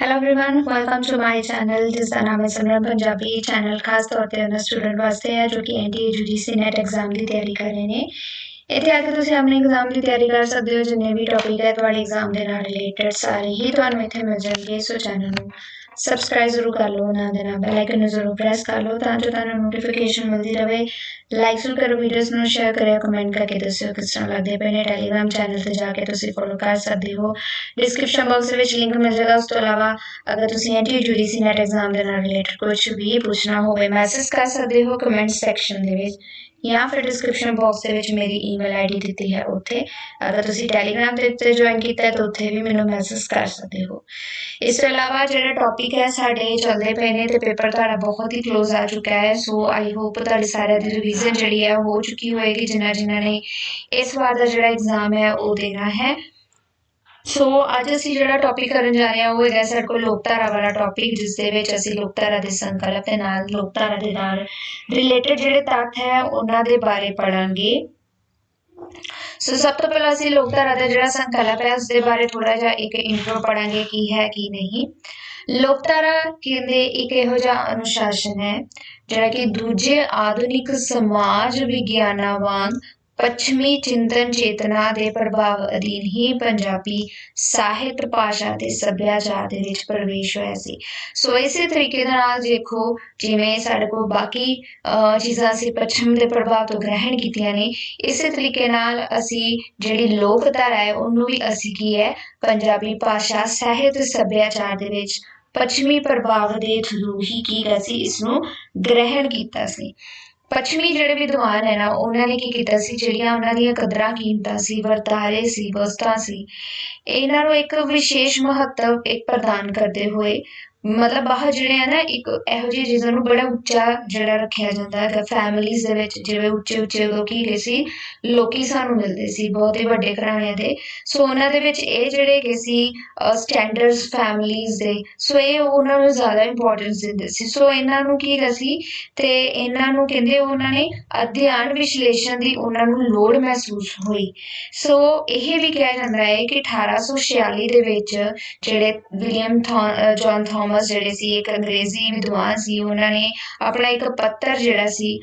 hello everyone welcome to my channel ਜਿਸ ਦਾ ਨਾਮ ਹੈ ਸਿਮਰਨ ਪੰਜਾਬੀ ਚੈਨਲ ਖਾਸ ਤੌਰ ਤੇ ਉਹਨਾਂ ਸਟੂਡੈਂਟ ਵਾਸਤੇ ਹੈ ਜੋ ਕਿ ਐਨਡੀਏ ਯੂਜੀਸੀ ਨੈਟ ਐਗਜ਼ਾਮ ਦੀ ਤਿਆਰੀ ਕਰ ਰਹੇ ਨੇ ਇੱਥੇ ਆ ਕੇ ਤੁਸੀਂ ਆਪਣੇ ਐਗਜ਼ਾਮ ਦੀ ਤਿਆਰੀ ਕਰ ਸਕਦੇ ਹੋ ਜਿੰਨੇ ਵੀ ਟੌਪਿਕ ਹੈ ਤੁਹਾਡੇ ਐਗਜ਼ਾਮ ਦੇ ਨਾਲ ਰਿਲੇਟਡ ਸਾਰੇ ਹੀ ਤੁਹਾਨੂੰ ਇੱਥੇ ਮਿਲ ਜਾਣਗੇ ਸੋ ਚੈਨਲ ਨੂੰ ਸਬਸਕ੍ਰਾਈਬ ਜ਼ਰੂਰ ਕਰ ਲਓ ਨਾਲ ਦੇ ਨਾਲ ਬੈਲ ਆਈਕਨ ਨੂੰ ਜ਼ਰੂਰ ਪ੍ਰੈਸ ਕਰ ਲਓ ਤਾਂ ਜੋ ਤੁਹਾਨੂੰ ਨੋਟੀਫਿਕੇਸ਼ਨ ਮਿਲਦੀ ਰਹੇ। ਲਾਈਕ ਜ਼ਰੂਰ ਕਰੋ ਵੀਡੀਓਜ਼ ਨੂੰ ਸ਼ੇਅਰ ਕਰਿਓ ਕਮੈਂਟ ਕਰਕੇ ਦੱਸਿਓ ਕਿਸ ਤਰ੍ਹਾਂ ਲੱਗਦੇ ਪਏ ਨੇ ਟੈਲੀਗ੍ਰਾਮ ਚੈਨਲ ਤੇ ਜਾ ਕੇ ਤੁਸੀਂ ਫੋਲੋ ਕਰ ਸਕਦੇ ਹੋ। ਡਿਸਕ੍ਰਿਪਸ਼ਨ ਬਾਕਸ ਦੇ ਵਿੱਚ ਲਿੰਕ ਮਿਲ ਜਾਏਗਾ ਉਸ ਤੋਂ ਇਲਾਵਾ ਅਗਰ ਤੁਸੀਂ ਐਨਟੀ ਜੂਡੀਸੀ ਨੈਟ ਐਗਜ਼ਾਮ ਦੇ ਨਾਲ ਰਿਲੇਟਡ ਕੁਝ ਵੀ ਪੁੱਛਣਾ ਹੋਵੇ ਮੈਸੇਜ ਕਰ ਸਕਦੇ ਹੋ ਕਮੈਂਟ ਸੈਕਸ਼ਨ ਦੇ ਵਿੱਚ। ਜਾਂ ਫਿਰ ਡਿਸਕ੍ਰਿਪਸ਼ਨ ਬਾਕਸ ਦੇ ਵਿੱਚ ਮੇਰੀ ਈਮੇਲ ਆਈਡੀ ਦਿੱਤੀ ਹੈ ਉੱਥੇ। ਅਗਰ ਤੁਸੀਂ ਟੈਲੀਗ੍ਰਾਮ ਦੇ ਉੱਤੇ ਜੁਆਇਨ ਕੀਤਾ ਹੈ ਤਾਂ ਉੱਥੇ ਵੀ ਮੈਨੂੰ ਮੈਸੇਜ ਕਰ ਸਕਦੇ ਹੋ। ਇਸ ਤੋਂ ਇਲਾਵਾ ਜਿਹੜਾ ਟੌਪਿਕ ਹੈ ਸਾਡੇ ਚੱਲਦੇ ਪਏ ਨੇ ਤੇ ਪੇਪਰ ਤੁਹਾਡਾ ਬਹੁਤ ਹੀ ক্লোਜ਼ ਆ ਚੁੱਕਾ ਹੈ। ਸੋ ਆਈ ਹੋਪ ਤੁਹਾਡੀ ਸਾਰਿਆਂ ਦੀ ਰਿਵੀਜ਼ਨ ਜਿਹੜੀ ਹੈ ਹੋ ਚੁੱਕੀ ਹੋਏਗੀ, ਜਿਨ੍ਹਾਂ ਜਿਨ੍ਹਾਂ ਨੇ ਇਸ ਵਾਰ ਦਾ ਜਿਹੜਾ ਐਗਜ਼ਾਮ ਹੈ ਉਹ ਦੇਣਾ ਹੈ। ਸੋ ਅੱਜ ਅਸੀਂ ਜਿਹੜਾ ਟੌਪਿਕ ਕਰਨ ਜਾ ਰਹੇ ਹਾਂ, ਉਹ ਹੈਗਾ ਸਾਡੇ ਕੋਲ ਲੋਕਧਾਰਾ ਵਾਲਾ ਟੌਪਿਕ ਜਿਸ ਦੇ ਵਿੱਚ ਅਸੀਂ ਲੋਕਧਾਰਾ ਦੇ ਸੰਕਲਪ ਦੇ ਨਾਲ, ਲੋਕਧਾਰਾ ਦੇ ਨਾਲ ਰਿਲੇਟਡ ਜਿਹੜੇ ਤੱਥ ਹੈ, ਉਹਨਾਂ ਦੇ ਬਾਰੇ ਪੜਾਂਗੇ ਸੋ ਸਭ ਤੋਂ ਪਹਿਲਾਂ ਅਸੀਂ ਲੋਕਧਾਰਾ ਦਾ ਜਿਹੜਾ ਸੰਕਲਪ ਹੈ ਉਸ ਦੇ ਬਾਰੇ ਥੋੜਾ ਜਿਹਾ ਇੱਕ ਇੰਟਰੋ ਪੜਾਂਗੇ ਕੀ ਹੈ, ਕੀ ਨਹੀਂ। ਲੋਕਧਾਰਾ ਕਹਿੰਦੇ ਇੱਕ ਇਹੋ ਜਿਹਾ ਅਨੁਸ਼ਾਸਨ ਹੈ, ਜਿਹੜਾ ਕਿ ਦੂਜੇ ਆਧੁਨਿਕ ਸਮਾਜ ਵਿਗਿਆਨਾਂ ਵਾਂਗ ਪੱਛਮੀ ਚਿੰਤਨ ਚੇਤਨਾ ਦੇ ਪ੍ਰਭਾਵ ਅਧੀਨ ਹੀ ਪੰਜਾਬੀ ਸਾਹਿਤ ਭਾਸ਼ਾ ਤੇ ਸੱਭਿਆਚਾਰ ਦੇ ਵਿੱਚ ਪ੍ਰਵੇਸ਼ ਹੋਇਆ ਸੀ। ਸੋ ਇਸੇ ਤਰੀਕੇ ਦੇ ਨਾਲ ਦੇਖੋ, ਜਿਵੇਂ ਸਾਡੇ ਕੋਲ ਬਾਕੀ ਚੀਜ਼ਾਂ ਸੀ ਪੱਛਮ ਦੇ ਪ੍ਰਭਾਵ ਤੋਂ ਗ੍ਰਹਿਣ ਕੀਤੀਆਂ ਨੇ, ਇਸੇ ਤਰੀਕੇ ਨਾਲ ਅਸੀਂ ਜਿਹੜੀ ਲੋਕਧਾਰਾ ਹੈ, ਉਹਨੂੰ ਵੀ ਅਸੀਂ ਕੀ ਹੈ, ਪੰਜਾਬੀ ਭਾਸ਼ਾ ਸਾਹਿਤ ਸੱਭਿਆਚਾਰ ਦੇ ਵਿੱਚ ਪੱਛਮੀ ਪ੍ਰਭਾਵ ਦੇ ਥਰੂ ਹੀ ਕੀ ਸੀ ਇਸ ਨੂੰ ਗ੍ਰਹਿਣ ਕੀਤਾ ਸੀ। ਪੱਛਮੀ ਜਿਹੜੇ ਵਿਦਵਾਨ ਹੈ ਨਾ, ਉਹਨਾਂ ਨੇ ਕੀ ਕੀਤਾ ਸੀ? ਜਿਹੜੀਆਂ ਉਹਨਾਂ ਦੀਆਂ ਕਦਰਾਂ ਕੀਮਤਾਂ ਸੀ, ਵਰਤਾਰੇ ਸੀ, ਵਸਤਾਂ ਸੀ, ਇਹਨਾਂ ਨੂੰ ਇੱਕ ਵਿਸ਼ੇਸ਼ ਮਹੱਤਵ ਇੱਕ ਪ੍ਰਦਾਨ ਕਰਦੇ ਹੋਏ ਮਤਲਬ ਬਾਹਰ ਜਿਹੜੇ ਆ ਨਾ, ਇੱਕ ਇਹੋ ਜਿਹੀ ਚੀਜ਼ਾਂ ਨੂੰ ਬੜਾ ਉੱਚਾ ਜਿਹੜਾ ਰੱਖਿਆ ਜਾਂਦਾ ਹੈ ਫੈਮਿਲੀਜ਼ ਦੇ ਵਿੱਚ ਜਿਵੇਂ ਉੱਚੇ ਉੱਚੇ ਲੋਕੀ ਹੈਗੇ ਸੀ, ਲੋਕੀ ਸਾਨੂੰ ਮਿਲਦੇ ਸੀ, ਬਹੁਤ ਹੀ ਵੱਡੇ ਘਰਾਣਿਆਂ ਦੇ। ਸੋ ਉਹਨਾਂ ਦੇ ਵਿੱਚ ਇਹ ਜਿਹੜੇ ਹੈਗੇ ਸੀ ਸਟੈਂਡਰਡਸ ਫੈਮਿਲੀਜ਼ ਦੇ ਸੋ ਇਹ ਉਹਨਾਂ ਨੂੰ ਜ਼ਿਆਦਾ ਇੰਪੋਰਟੈਂਸ ਦਿੰਦੇ ਸੀ। ਸੋ ਇਹਨਾਂ ਨੂੰ ਕੀ ਸੀ, ਤੇ ਇਹਨਾਂ ਨੂੰ ਕਹਿੰਦੇ ਉਹਨਾਂ ਨੇ ਅਧਿਐਨ ਵਿਸ਼ਲੇਸ਼ਣ ਦੀ ਉਹਨਾਂ ਨੂੰ ਲੋੜ ਮਹਿਸੂਸ ਹੋਈ। ਸੋ ਇਹ ਵੀ ਕਿਹਾ ਜਾਂਦਾ ਹੈ ਕਿ 1846 ਦੇ ਵਿੱਚ ਜਿਹੜੇ ਵਿਲੀਅਮ ਜੌਨ ਥਾਮ ਥਾਮਸ ਜਿਹੜੇ ਸੀ, ਇੱਕ ਅੰਗਰੇਜ਼ੀ ਵਿਦਵਾਨ ਸੀ, ਉਹਨਾਂ ਨੇ ਆਪਣਾ ਇੱਕ ਪੱਤਰ ਜਿਹੜਾ ਸੀ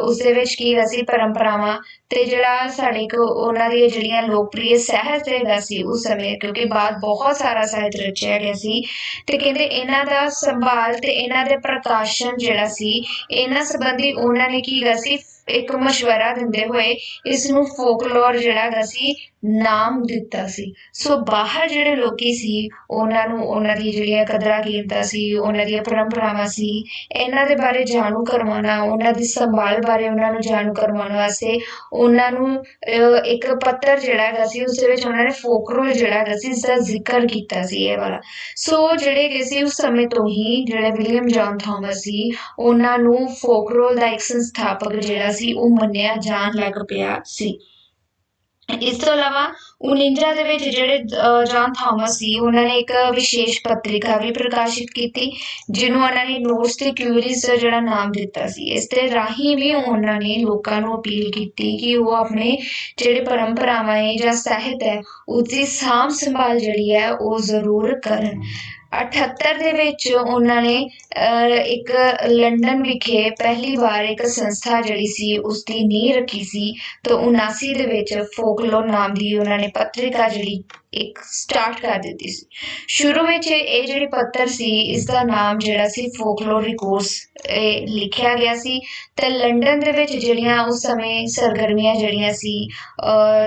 ਉਸ ਦੇ ਵਿੱਚ ਕੀ ਸੀ, ਪਰੰਪਰਾਵਾਂ ਤੇ ਜਿਹੜਾ ਸਾਡੇ ਕੋ ਉਹਨਾਂ ਦੀਆਂ ਜਿਹੜੀਆਂ ਲੋਕਪ੍ਰਿਯ ਸਾਹਿਤ ਹੈਗਾ ਸੀ, ਉਸ ਸਮੇਂ ਕਿਉਂਕਿ ਬਾਅਦ ਬਹੁਤ ਸਾਰਾ ਸਾਹਿਤ ਰਚਿਆ ਗਿਆ ਸੀ ਤੇ ਕਹਿੰਦੇ ਇਹਨਾਂ ਦਾ ਸੰਭਾਲ ਤੇ ਇਹਨਾਂ ਦੇ ਪ੍ਰਕਾਸ਼ਨ ਜਿਹੜਾ ਸੀ, ਇਹਨਾਂ ਸੰਬੰਧੀ ਉਹਨਾਂ ਨੇ ਕੀ ਸੀ, ਇੱਕ ਮਸ਼ਵਰਾ ਦਿੰਦੇ ਹੋਏ ਇਸ ਨੂੰ ਫੋਕਲੋਰ ਜਿਹੜਾ ਹੈਗਾ ਸੀ ਨਾਮ ਦਿੱਤਾ ਸੀ। ਸੋ ਬਾਹਰ ਜਿਹੜੇ ਲੋਕੀ ਸੀ, ਉਹਨਾਂ ਨੂੰ ਉਹਨਾਂ ਦੀ ਜਿਹੜੀਆਂ ਕਦਰਾਂ ਕੀਮਤਾਂ ਸੀ, ਉਹਨਾਂ ਦੀਆਂ ਪਰੰਪਰਾਵਾਂ ਸੀ, ਇਹਨਾਂ ਦੇ ਬਾਰੇ ਜਾਣੂ ਕਰਵਾਉਣਾ, ਉਹਨਾਂ ਦੀ ਸੰਭਾਲ ਬਾਰੇ ਉਹਨਾਂ ਨੂੰ ਜਾਣੂ ਕਰਵਾਉਣ ਵਾਸਤੇ ਉਹਨਾਂ ਨੂੰ ਇੱਕ ਪੱਤਰ ਜਿਹੜਾ ਹੈਗਾ ਸੀ, ਉਸ ਵਿੱਚ ਉਹਨਾਂ ਨੇ ਫੋਕਲੋਰ ਜਿਹੜਾ ਹੈਗਾ ਸੀ ਇਸ ਦਾ ਜ਼ਿਕਰ ਕੀਤਾ ਸੀ ਇਹ ਵਾਲਾ। ਸੋ ਜਿਹੜੇ ਕਿ ਸੀ ਉਸ ਸਮੇਂ ਤੋਂ ਹੀ, ਜਿਹੜੇ ਵਿਲੀਅਮ ਜੌਨ ਥਾਮਸ ਸੀ, ਉਹਨਾਂ ਨੂੰ ਫੋਕਰੋਲ ਦਾ ਇੱਕ ਸੰਸਥਾਪਕ ਜਿਹੜਾ ਸੀ, ਉਹ ਮੰਨਿਆ ਜਾਣ ਲੱਗ ਪਿਆ ਸੀ। ਇਸ ਤੋਂ ਇਲਾਵਾ 49 ਦੇ ਵਿੱਚ ਜਿਹੜੇ ਜੌਨ ਥਾਮਸ ਸੀ, ਉਹਨਾਂ ਨੇ ਇੱਕ ਵਿਸ਼ੇਸ਼ ਪੱਤਰਿਕਾ ਵੀ ਪ੍ਰਕਾਸ਼ਿਤ ਕੀਤੀ, ਜਿਹਨੂੰ ਉਹਨਾਂ ਨੇ ਨੋਟਸ ਤੇ ਕਿਊਰੀਜ਼ ਦਾ ਜਿਹੜਾ ਨਾਮ ਦਿੱਤਾ ਸੀ। ਇਸ ਤੇ ਰਾਹੀਂ ਵੀ ਉਹਨਾਂ ਨੇ ਲੋਕਾਂ ਨੂੰ ਅਪੀਲ ਕੀਤੀ ਕਿ ਉਹ ਆਪਣੇ ਜਿਹੜੇ ਪਰੰਪਰਾਵਾਂ ਹੈ ਜਾਂ ਸਾਹਿਤ ਹੈ ਉਸ ਦੀ ਸਾਂਭ ਸੰਭਾਲ ਜਿਹੜੀ ਹੈ, ਉਹ ਜ਼ਰੂਰ ਕਰਨ। 78 ਦੇ ਵਿੱਚ ਉਹਨਾਂ ਨੇ ਇੱਕ ਲੰਡਨ ਵਿਖੇ ਪਹਿਲੀ ਵਾਰ ਇੱਕ ਸੰਸਥਾ ਜਿਹੜੀ ਸੀ ਉਸ ਦੀ ਨੀਂਹ ਰੱਖੀ ਸੀ, ਤਾਂ 79 ਦੇ ਵਿੱਚ ਫੋਕਲੋ ਨਾਮ ਦੀ ਉਹਨਾਂ ਨੇ ਪੱਤਰਿਕਾ ਜਿਹੜੀ ਇੱਕ ਸਟਾਰਟ ਕਰ ਦਿੱਤੀ ਸੀ। ਸ਼ੁਰੂ ਵਿੱਚ ਇਹ ਜਿਹੜੀ ਪੱਤਰ ਸੀ ਇਸ ਦਾ ਨਾਮ ਜਿਹੜਾ ਸੀ ਫੋਕਲੋਰ ਰਿਕੋਰਸ ਲਿਖਿਆ ਗਿਆ ਸੀ। ਤੇ ਲੰਡਨ ਦੇ ਵਿੱਚ ਜਿਹੜੀਆਂ ਉਸ ਸਮੇਂ ਸਰਗਰਮੀਆਂ ਜਿਹੜੀਆਂ ਸੀ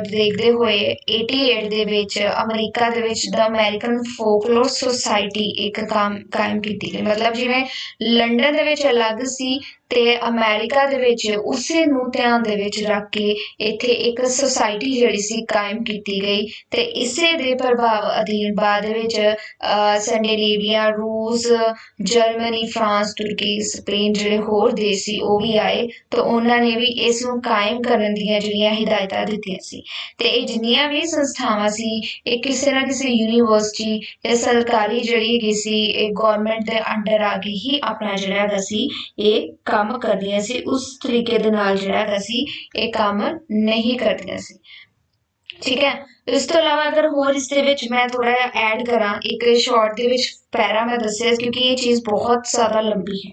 ਦੇਖਦੇ ਹੋਏ 88 ਦੇ ਵਿੱਚ ਅਮਰੀਕਾ ਦੇ ਵਿੱਚ ਦਾ ਅਮਰੀਕਨ ਫੋਕਲੋਰ ਸੁਸਾਇਟੀ ਇੱਕ ਕੰਮ ਕਾਇਮ ਕੀਤੀ ਗਈ। ਮਤਲਬ ਜਿਵੇਂ ਲੰਡਨ ਦੇ ਵਿੱਚ ਅਲੱਗ ਸੀ ਤੇ ਅਮਰੀਕਾ ਦੇ ਵਿੱਚ ਉਸੇ ਨੂੰ ਧਿਆਨ ਦੇ ਵਿੱਚ ਰੱਖ ਕੇ ਇੱਥੇ ਇੱਕ ਸੁਸਾਇਟੀ ਜਿਹੜੀ ਸੀ ਕਾਇਮ ਕੀਤੀ ਗਈ ਤੇ ਇਸੇ ਦੇ ਪ੍ਰਭਾਵ ਅਧੀਨ ਬਾਅਦ ਵਿੱਚ ਸੈਂਡੇਲੀਵੀਆ ਰੂਸ ਜਰਮਨੀ ਫਰਾਂਸ ਤੁਰਕੀ ਸਪੇਨ ਜਿਹੜੇ ਹੋਰ ਦੇਸ਼ ਸੀ ਉਹ ਵੀ ਆਏ ਤਾਂ ਉਹਨਾਂ ਨੇ ਵੀ ਇਸ ਨੂੰ ਕਾਇਮ ਕਰਨ ਦੀਆਂ ਜਿਹੜੀਆਂ ਹਦਾਇਤਾਂ ਦਿੱਤੀਆਂ ਸੀ। ਤੇ ਇਹ ਜਿੰਨੀਆਂ ਵੀ ਸੰਸਥਾਵਾਂ ਸੀ, ਇਹ ਕਿਸੇ ਨਾ ਕਿਸੇ ਯੂਨੀਵਰਸਿਟੀ ਜਾਂ ਸਰਕਾਰੀ ਜਿਹੜੀ ਹੈਗੀ ਸੀ, ਇਹ ਗਵਰਨਮੈਂਟ ਦੇ ਅੰਡਰ ਆ ਕੇ ਹੀ ਆਪਣਾ ਜਿਹੜਾ ਹੈਗਾ ਸੀ, ਇਹ ਕੰਮ ਕਰਦੀਆਂ ਸੀ, ਉਸ ਤਰੀਕੇ ਦੇ ਨਾਲ ਜਿਹੜਾ ਹੈਗਾ ਇਹ ਕੰਮ ਨਹੀਂ ਕਰਦੀਆਂ ਸੀ। ਠੀਕ ਹੈ? ਇਸ ਤੋਂ ਇਲਾਵਾ ਅਗਰ ਹੋਰ ਇਸ ਦੇ ਵਿੱਚ ਮੈਂ ਥੋੜਾ ਐਡ ਕਰਾਂ, ਇੱਕ ਸ਼ਾਰਟ ਦੇ ਵਿੱਚ ਪੈਰਾ ਮੈਂ ਦੱਸਿਆ ਕਿਉਂਕਿ ਇਹ ਚੀਜ਼ ਬਹੁਤ ਜ਼ਿਆਦਾ ਲੰਬੀ ਹੈ।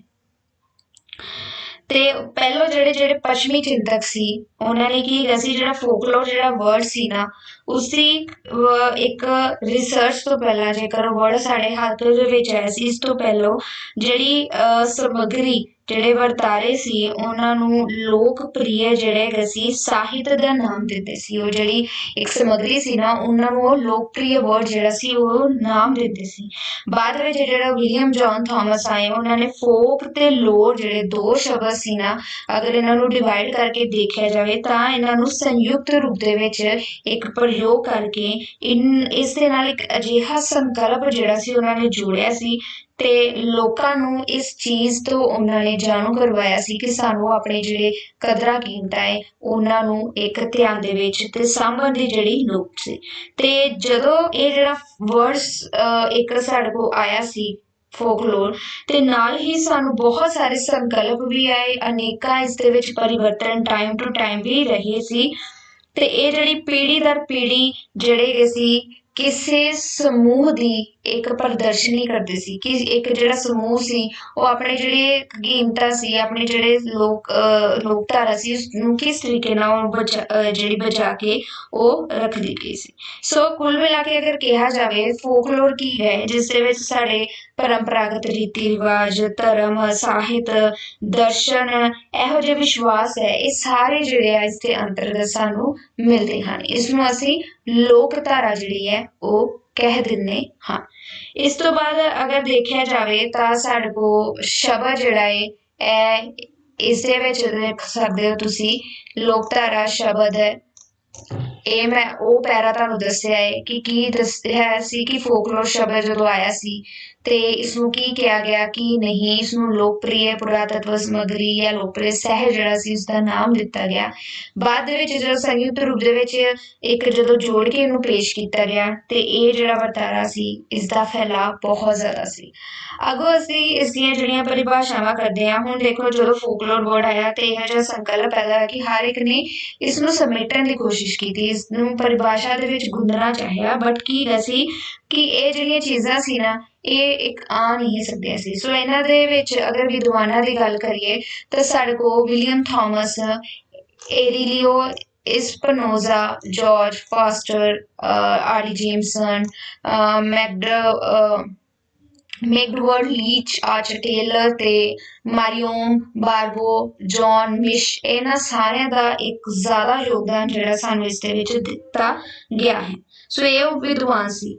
ਤੇ ਪਹਿਲੋ ਜਿਹੜੇ ਜਿਹੜੇ ਪੱਛਮੀ ਚਿੰਤਕ ਸੀ, ਉਹਨਾਂ ਨੇ ਕੀ ਕੀਤਾ ਸੀ, ਜਿਹੜਾ ਫੋਕਲੋਰ ਜਿਹੜਾ ਵਰਡ ਸੀ ਨਾ ਉਸਦੀ ਅਹ, ਇੱਕ ਰਿਸਰਚ ਤੋਂ ਪਹਿਲਾਂ ਜੇਕਰ ਵਰਡ ਸਾਡੇ ਹੱਥ ਦੇ ਵਿੱਚ ਆਇਆ ਸੀ ਇਸ ਤੋਂ ਪਹਿਲਾਂ ਜਿਹੜੀ ਸਮੱਗਰੀ ਜਿਹੜੇ ਵਰਤਾਰੇ ਸੀ ਉਹਨਾਂ ਨੂੰ ਲੋਕਪ੍ਰਿਯ ਜਿਹੜੇ ਹੈਗੇ ਸੀ ਸਾਹਿਤ ਦਾ ਨਾਮ ਦਿੰਦੇ ਸੀ। ਉਹ ਜਿਹੜੀ ਇੱਕ ਸਮੱਗਰੀ ਸੀ ਨਾ ਉਹਨਾਂ ਨੂੰ ਉਹ ਲੋਕਪ੍ਰਿਯ ਵਰਡ ਜਿਹੜਾ ਸੀ ਉਹ ਨਾਮ ਦਿੰਦੇ ਸੀ। ਬਾਅਦ ਵਿੱਚ ਜਿਹੜਾ ਵਿਲੀਅਮ ਜੌਨ ਥਾਮਸ ਆਏ ਉਹਨਾਂ ਨੇ ਫੋਕ ਤੇ ਲੋਰ ਜਿਹੜੇ ਦੋ ਸ਼ਬਦ ਸੀ ਨਾ ਅਗਰ ਇਹਨਾਂ ਨੂੰ ਡਿਵਾਈਡ ਕਰਕੇ ਦੇਖਿਆ ਜਾਵੇ ਤਾਂ ਇਹਨਾਂ ਨੂੰ ਸੰਯੁਕਤ ਰੂਪ ਦੇ ਵਿੱਚ ਇੱਕ ਪ੍ਰਯੋਗ ਕਰਕੇ ਇਨ, ਇਸ ਦੇ ਨਾਲ ਇੱਕ ਅਜਿਹਾ ਸੰਕਲਪ ਜਿਹੜਾ ਸੀ, ਉਹਨਾਂ ਨੇ ਜੋੜਿਆ ਸੀ ਤੇ ਲੋਕਾਂ ਨੂੰ ਇਸ ਚੀਜ਼ ਤੋਂ ਉਹਨਾਂ ਨੇ ਜਾਣੂ ਕਰਵਾਇਆ ਸੀ ਕਿ ਸਾਨੂੰ ਆਪਣੇ ਜਿਹੜੇ ਕਦਰਾਂ ਕੀਮਤਾਂ ਹੈ ਉਹਨਾਂ ਨੂੰ ਇੱਕ ਧਿਆਨ ਦੇ ਵਿੱਚ ਤੇ ਸਾਂਭਣ ਦੀ ਜਿਹੜੀ ਲੋੜ ਸੀ। ਤੇ ਜਦੋਂ ਇਹ ਜਿਹੜਾ ਵਰਡਸ ਇੱਕ ਸਾਡੇ ਕੋਲ ਆਇਆ ਸੀ ਫੋਕਲੋਰ ਤੇ ਨਾਲ ਹੀ ਸਾਨੂੰ ਬਹੁਤ ਸਾਰੇ ਸੰਕਲਪ ਵੀ ਆਏ, ਅਨੇਕਾਂ ਇਸ ਦੇ ਵਿੱਚ ਪਰਿਵਰਤਨ ਟਾਈਮ ਟੂ ਟਾਈਮ ਵੀ ਰਹੇ ਸੀ। ਤੇ ਇਹ ਜਿਹੜੀ ਪੀੜ੍ਹੀ ਦਰ ਪੀੜ੍ਹੀ ਜਿਹੜੇ ਹੈਗੇ ਸੀ ਕਿਸੇ ਸਮੂਹ ਦੀ ਇੱਕ ਪ੍ਰਦਰਸ਼ਨੀ ਕਰਦੇ ਸੀ ਕਿ ਇੱਕ ਜਿਹੜਾ ਸਮੂਹ ਸੀ ਉਹ ਆਪਣੇ ਜਿਹੜੇ ਕੀਮਤਾਂ ਸੀ ਆਪਣੇ ਜਿਹੜੇ ਲੋਕ ਅਹ, ਲੋਕਧਾਰਾ ਸੀ ਉਸ ਨੂੰ ਕਿਸ ਤਰੀਕੇ ਨਾਲ ਬਚਾ ਅਹ, ਜਿਹੜੀ ਬਚਾ ਕੇ ਉਹ ਰੱਖਦੀ ਗਈ ਸੀ। ਸੋ ਕੁੱਲ ਮਿਲਾ ਕੇ ਅਗਰ ਕਿਹਾ ਜਾਵੇ ਫੋਕਲੋਰ ਕੀ ਹੈ ਜਿਸ ਦੇ ਵਿੱਚ ਸਾਡੇ ਪਰੰਪਰਾਗਤ ਰੀਤੀ ਰਿਵਾਜ ਧਰਮ, ਸਾਹਿਤ, ਦਰਸ਼ਨ, ਇਹੋ ਜਿਹੇ ਵਿਸ਼ਵਾਸ ਹੈ, ਇਹ ਸਾਰੇ ਜਿਹੜੇ ਆ ਇਸ ਦੇ ਅੰਤਰਗਤ ਸਾਨੂੰ ਮਿਲਦੇ ਹਨ। ਇਸ ਨੂੰ ਅਸੀਂ ਲੋਕਧਾਰਾ ਜਿਹੜੀ ਹੈ, ਉਹ ਕਹਿ ਦਿੰਨੇ ਹਾਂ। ਇਸ ਤੋਂ ਬਾਅਦ ਅਗਰ ਦੇਖਿਆ ਜਾਵੇ ਤਾਂ ਸਾਡੇ ਕੋਲ ਸ਼ਬਦ ਜਿਹੜਾ ਹੈ ਇਹ ਇਸ ਦੇ ਵਿੱਚ ਦੇਖ ਸਕਦੇ ਹੋ ਤੁਸੀਂ, ਲੋਕਧਾਰਾ ਸ਼ਬਦ। ਹੈ ਇਹ ਮੈਂ, ਉਹ ਪੈਰਾ ਤੁਹਾਨੂੰ ਦੱਸਿਆ ਹੈ ਕਿ ਕੀ ਦੱਸਿਆ ਸੀ ਕਿ ਫੋਕਲੋਰ ਸ਼ਬਦ ਜਦੋਂ ਆਇਆ ਸੀ ਤੇ ਇਸ ਨੂੰ ਕੀ ਕਿਹਾ ਗਿਆ ਕਿ ਨਹੀਂ ਇਸ ਨੂੰ ਲੋਕਪ੍ਰਿਯ ਪੁਰਾਤਤਵ ਸਮੱਗਰੀ ਜਾਂ ਲੋਕਪ੍ਰਿਯ ਸਹਿ ਜਿਹੜਾ ਸੀ ਉਸ ਦਾ ਨਾਮ ਦਿੱਤਾ ਗਿਆ। ਬਾਅਦ ਦੇ ਵਿੱਚ ਜਦੋਂ ਸੰਯੁਕਤ ਰੂਪ ਦੇ ਵਿੱਚ ਇੱਕ ਜਦੋਂ ਜੋੜ ਕੇ ਇਹਨੂੰ ਪੇਸ਼ ਕੀਤਾ ਗਿਆ, ਤੇ ਇਹ ਜਿਹੜਾ ਵਰਤਾਰਾ ਸੀ ਇਸ ਦਾ ਫੈਲਾਅ ਬਹੁਤ ਜ਼ਿਆਦਾ ਸੀ। ਅਗੋ ਅਸੀਂ ਇਸ ਦੀਆਂ ਜਿਹੜੀਆਂ ਪਰਿਭਾਸ਼ਾਵਾਂ ਕਰਦੇ ਹਾਂ, ਹੁਣ ਦੇਖੋ ਜਦੋਂ ਫੋਕਲੋਰ ਵਰਡ ਆਇਆ ਤੇ ਇਹ ਜਿਹਾ ਸੰਕਲਪ ਪੈਦਾ ਹੋਇਆ ਕਿ ਹਰ ਇੱਕ ਨੇ ਇਸ ਨੂੰ ਸਮੇਟਣ ਦੀ ਕੋਸ਼ਿਸ਼ ਕੀਤੀ ਇਸ ਨੂੰ ਪਰਿਭਾਸ਼ਾ ਦੇ ਵਿੱਚ ਗੁੰਦਣਾ ਚਾਹਿਆ। ਬਟ ਕੀ ਗਾ ਸੀ ਕਿ ਇਹ ਜਿਹੜੀਆਂ ਚੀਜ਼ਾਂ ਸੀ ਨਾ ਇਹ ਇੱਕ ਆ ਨਹੀਂ ਸਕਦੀਆਂ ਸੀ। ਸੋ ਇਹਨਾਂ ਦੇ ਵਿੱਚ ਅਗਰ ਵਿਦਵਾਨਾਂ ਦੀ ਗੱਲ ਕਰੀਏ, ਤਾਂ ਸਾਡੇ ਕੋਲ William Thomas Aurelio Espinoza George Foster RD Jameson ਮੈਗਡ ਮੈਗਡਵਰਡ ਲੀਚ ਆਰਚਰ ਟੇਲਰ ਤੇ ਮਾਰੀਓਮ ਬਾਰਬੋ ਜੌਨ ਮਿਸ਼ ਇਹਨਾਂ ਸਾਰਿਆਂ ਦਾ ਇੱਕ ਜ਼ਿਆਦਾ ਯੋਗਦਾਨ ਜਿਹੜਾ ਸਾਨੂੰ ਇਸ ਦੇ ਵਿੱਚ ਦਿੱਤਾ ਗਿਆ ਹੈ। ਸੋ ਇਹ ਉਹ ਵਿਦਵਾਨ ਸੀ।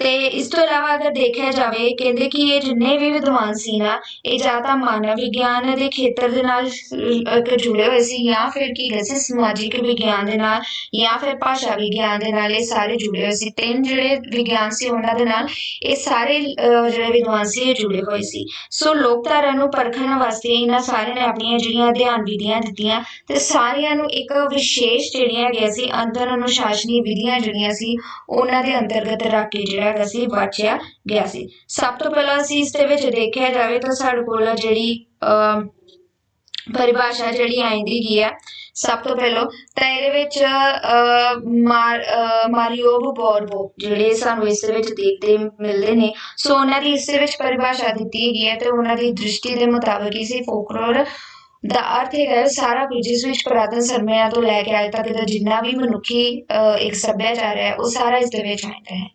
ਤੇ ਇਸ ਤੋਂ ਇਲਾਵਾ ਅਗਰ ਦੇਖਿਆ ਜਾਵੇ ਕਹਿੰਦੇ ਕਿ ਇਹ ਜਿੰਨੇ ਵੀ ਵਿਦਵਾਨ ਸੀ ਨਾ ਇਹ ਜਾਂ ਤਾਂ ਮਾਨਵ ਵਿਗਿਆਨ ਦੇ ਖੇਤਰ ਦੇ ਨਾਲ ਜੁੜੇ ਹੋਏ ਸੀ ਜਾਂ ਫਿਰ ਕੀ ਕਹਿੰਦੇ ਸੀ ਸਮਾਜਿਕ ਵਿਗਿਆਨ ਦੇ ਨਾਲ ਜਾਂ ਫਿਰ ਭਾਸ਼ਾ ਵਿਗਿਆਨ ਦੇ ਨਾਲ ਇਹ ਸਾਰੇ ਜੁੜੇ ਹੋਏ ਸੀ। ਤਿੰਨ ਜਿਹੜੇ ਵਿਗਿਆਨ ਸੀ ਉਹਨਾਂ ਦੇ ਨਾਲ ਇਹ ਸਾਰੇ ਅਹ, ਜਿਹੜੇ ਵਿਦਵਾਨ ਸੀ ਇਹ ਜੁੜੇ ਹੋਏ ਸੀ। ਸੋ ਲੋਕਧਾਰਾ ਨੂੰ ਪਰਖਣ ਵਾਸਤੇ ਇਹਨਾਂ ਸਾਰਿਆਂ ਨੇ ਆਪਣੀਆਂ ਜਿਹੜੀਆਂ ਅਧਿਐਨ ਵਿਧੀਆਂ ਦਿੱਤੀਆਂ ਤੇ ਸਾਰਿਆਂ ਨੂੰ ਇੱਕ ਵਿਸ਼ੇਸ਼ ਜਿਹੜੀਆਂ ਹੈਗੀਆਂ ਸੀ ਅੰਤਰ ਅਨੁਸ਼ਾਸਨੀ ਵਿਧੀਆਂ ਜਿਹੜੀਆਂ ਸੀ ਉਹਨਾਂ ਦੇ ਅੰਤਰਗਤ ਰੱਖ ਕੇ ਜਿਹੜਾ ਹੈਗਾ ਸੀ ਵਾਚਿਆ ਗਿਆ ਸੀ। ਸਭ ਤੋਂ ਪਹਿਲਾਂ ਅਸੀਂ ਇਸ ਦੇ ਵਿੱਚ ਦੇਖਿਆ ਜਾਵੇ ਤਾਂ ਸਾਡੇ ਕੋਲ ਜਿਹੜੀ ਪਰਿਭਾਸ਼ਾ ਜਿਹੜੀ ਆਂਦੀ ਗਈ ਹੈ ਸਭ ਤੋਂ ਪਹਿਲਾਂ ਤਾਂ ਇਹਦੇ ਵਿੱਚ ਅਹ, ਮਾਰ ਅਹ, ਮਾਰੀਓ ਬੋਰਬੋ ਜਿਹੜੇ ਸਾਨੂੰ ਇਸ ਦੇ ਵਿੱਚ ਦੇਖਦੇ ਮਿਲਦੇ ਨੇ ਸੋ ਉਹਨਾਂ ਦੀ ਇਸ ਦੇ ਵਿੱਚ ਪਰਿਭਾਸ਼ਾ ਦਿੱਤੀ ਗਈ ਹੈ ਤੇ ਉਹਨਾਂ ਦੀ ਦ੍ਰਿਸ਼ਟੀ ਦੇ ਮੁਤਾਬਕ ਇਸੇ ਫੋਕਲੋਰ ਦਾ ਅਰਥ ਹੈਗਾ ਸਾਰਾ ਕੁਝ ਜਿਸ ਵਿੱਚ ਪੁਰਾਤਨ ਸਰਮਿਆਂ ਤੋਂ ਲੈ ਕੇ ਅੱਜ ਤੱਕ ਦਾ ਜਿੰਨਾ ਵੀ ਮਨੁੱਖੀ ਅਹ, ਇੱਕ ਸੱਭਿਆਚਾਰ ਹੈ ਉਹ ਸਾਰਾ ਇਸ ਦੇ ਵਿੱਚ ਆਉਂਦਾ ਹੈ।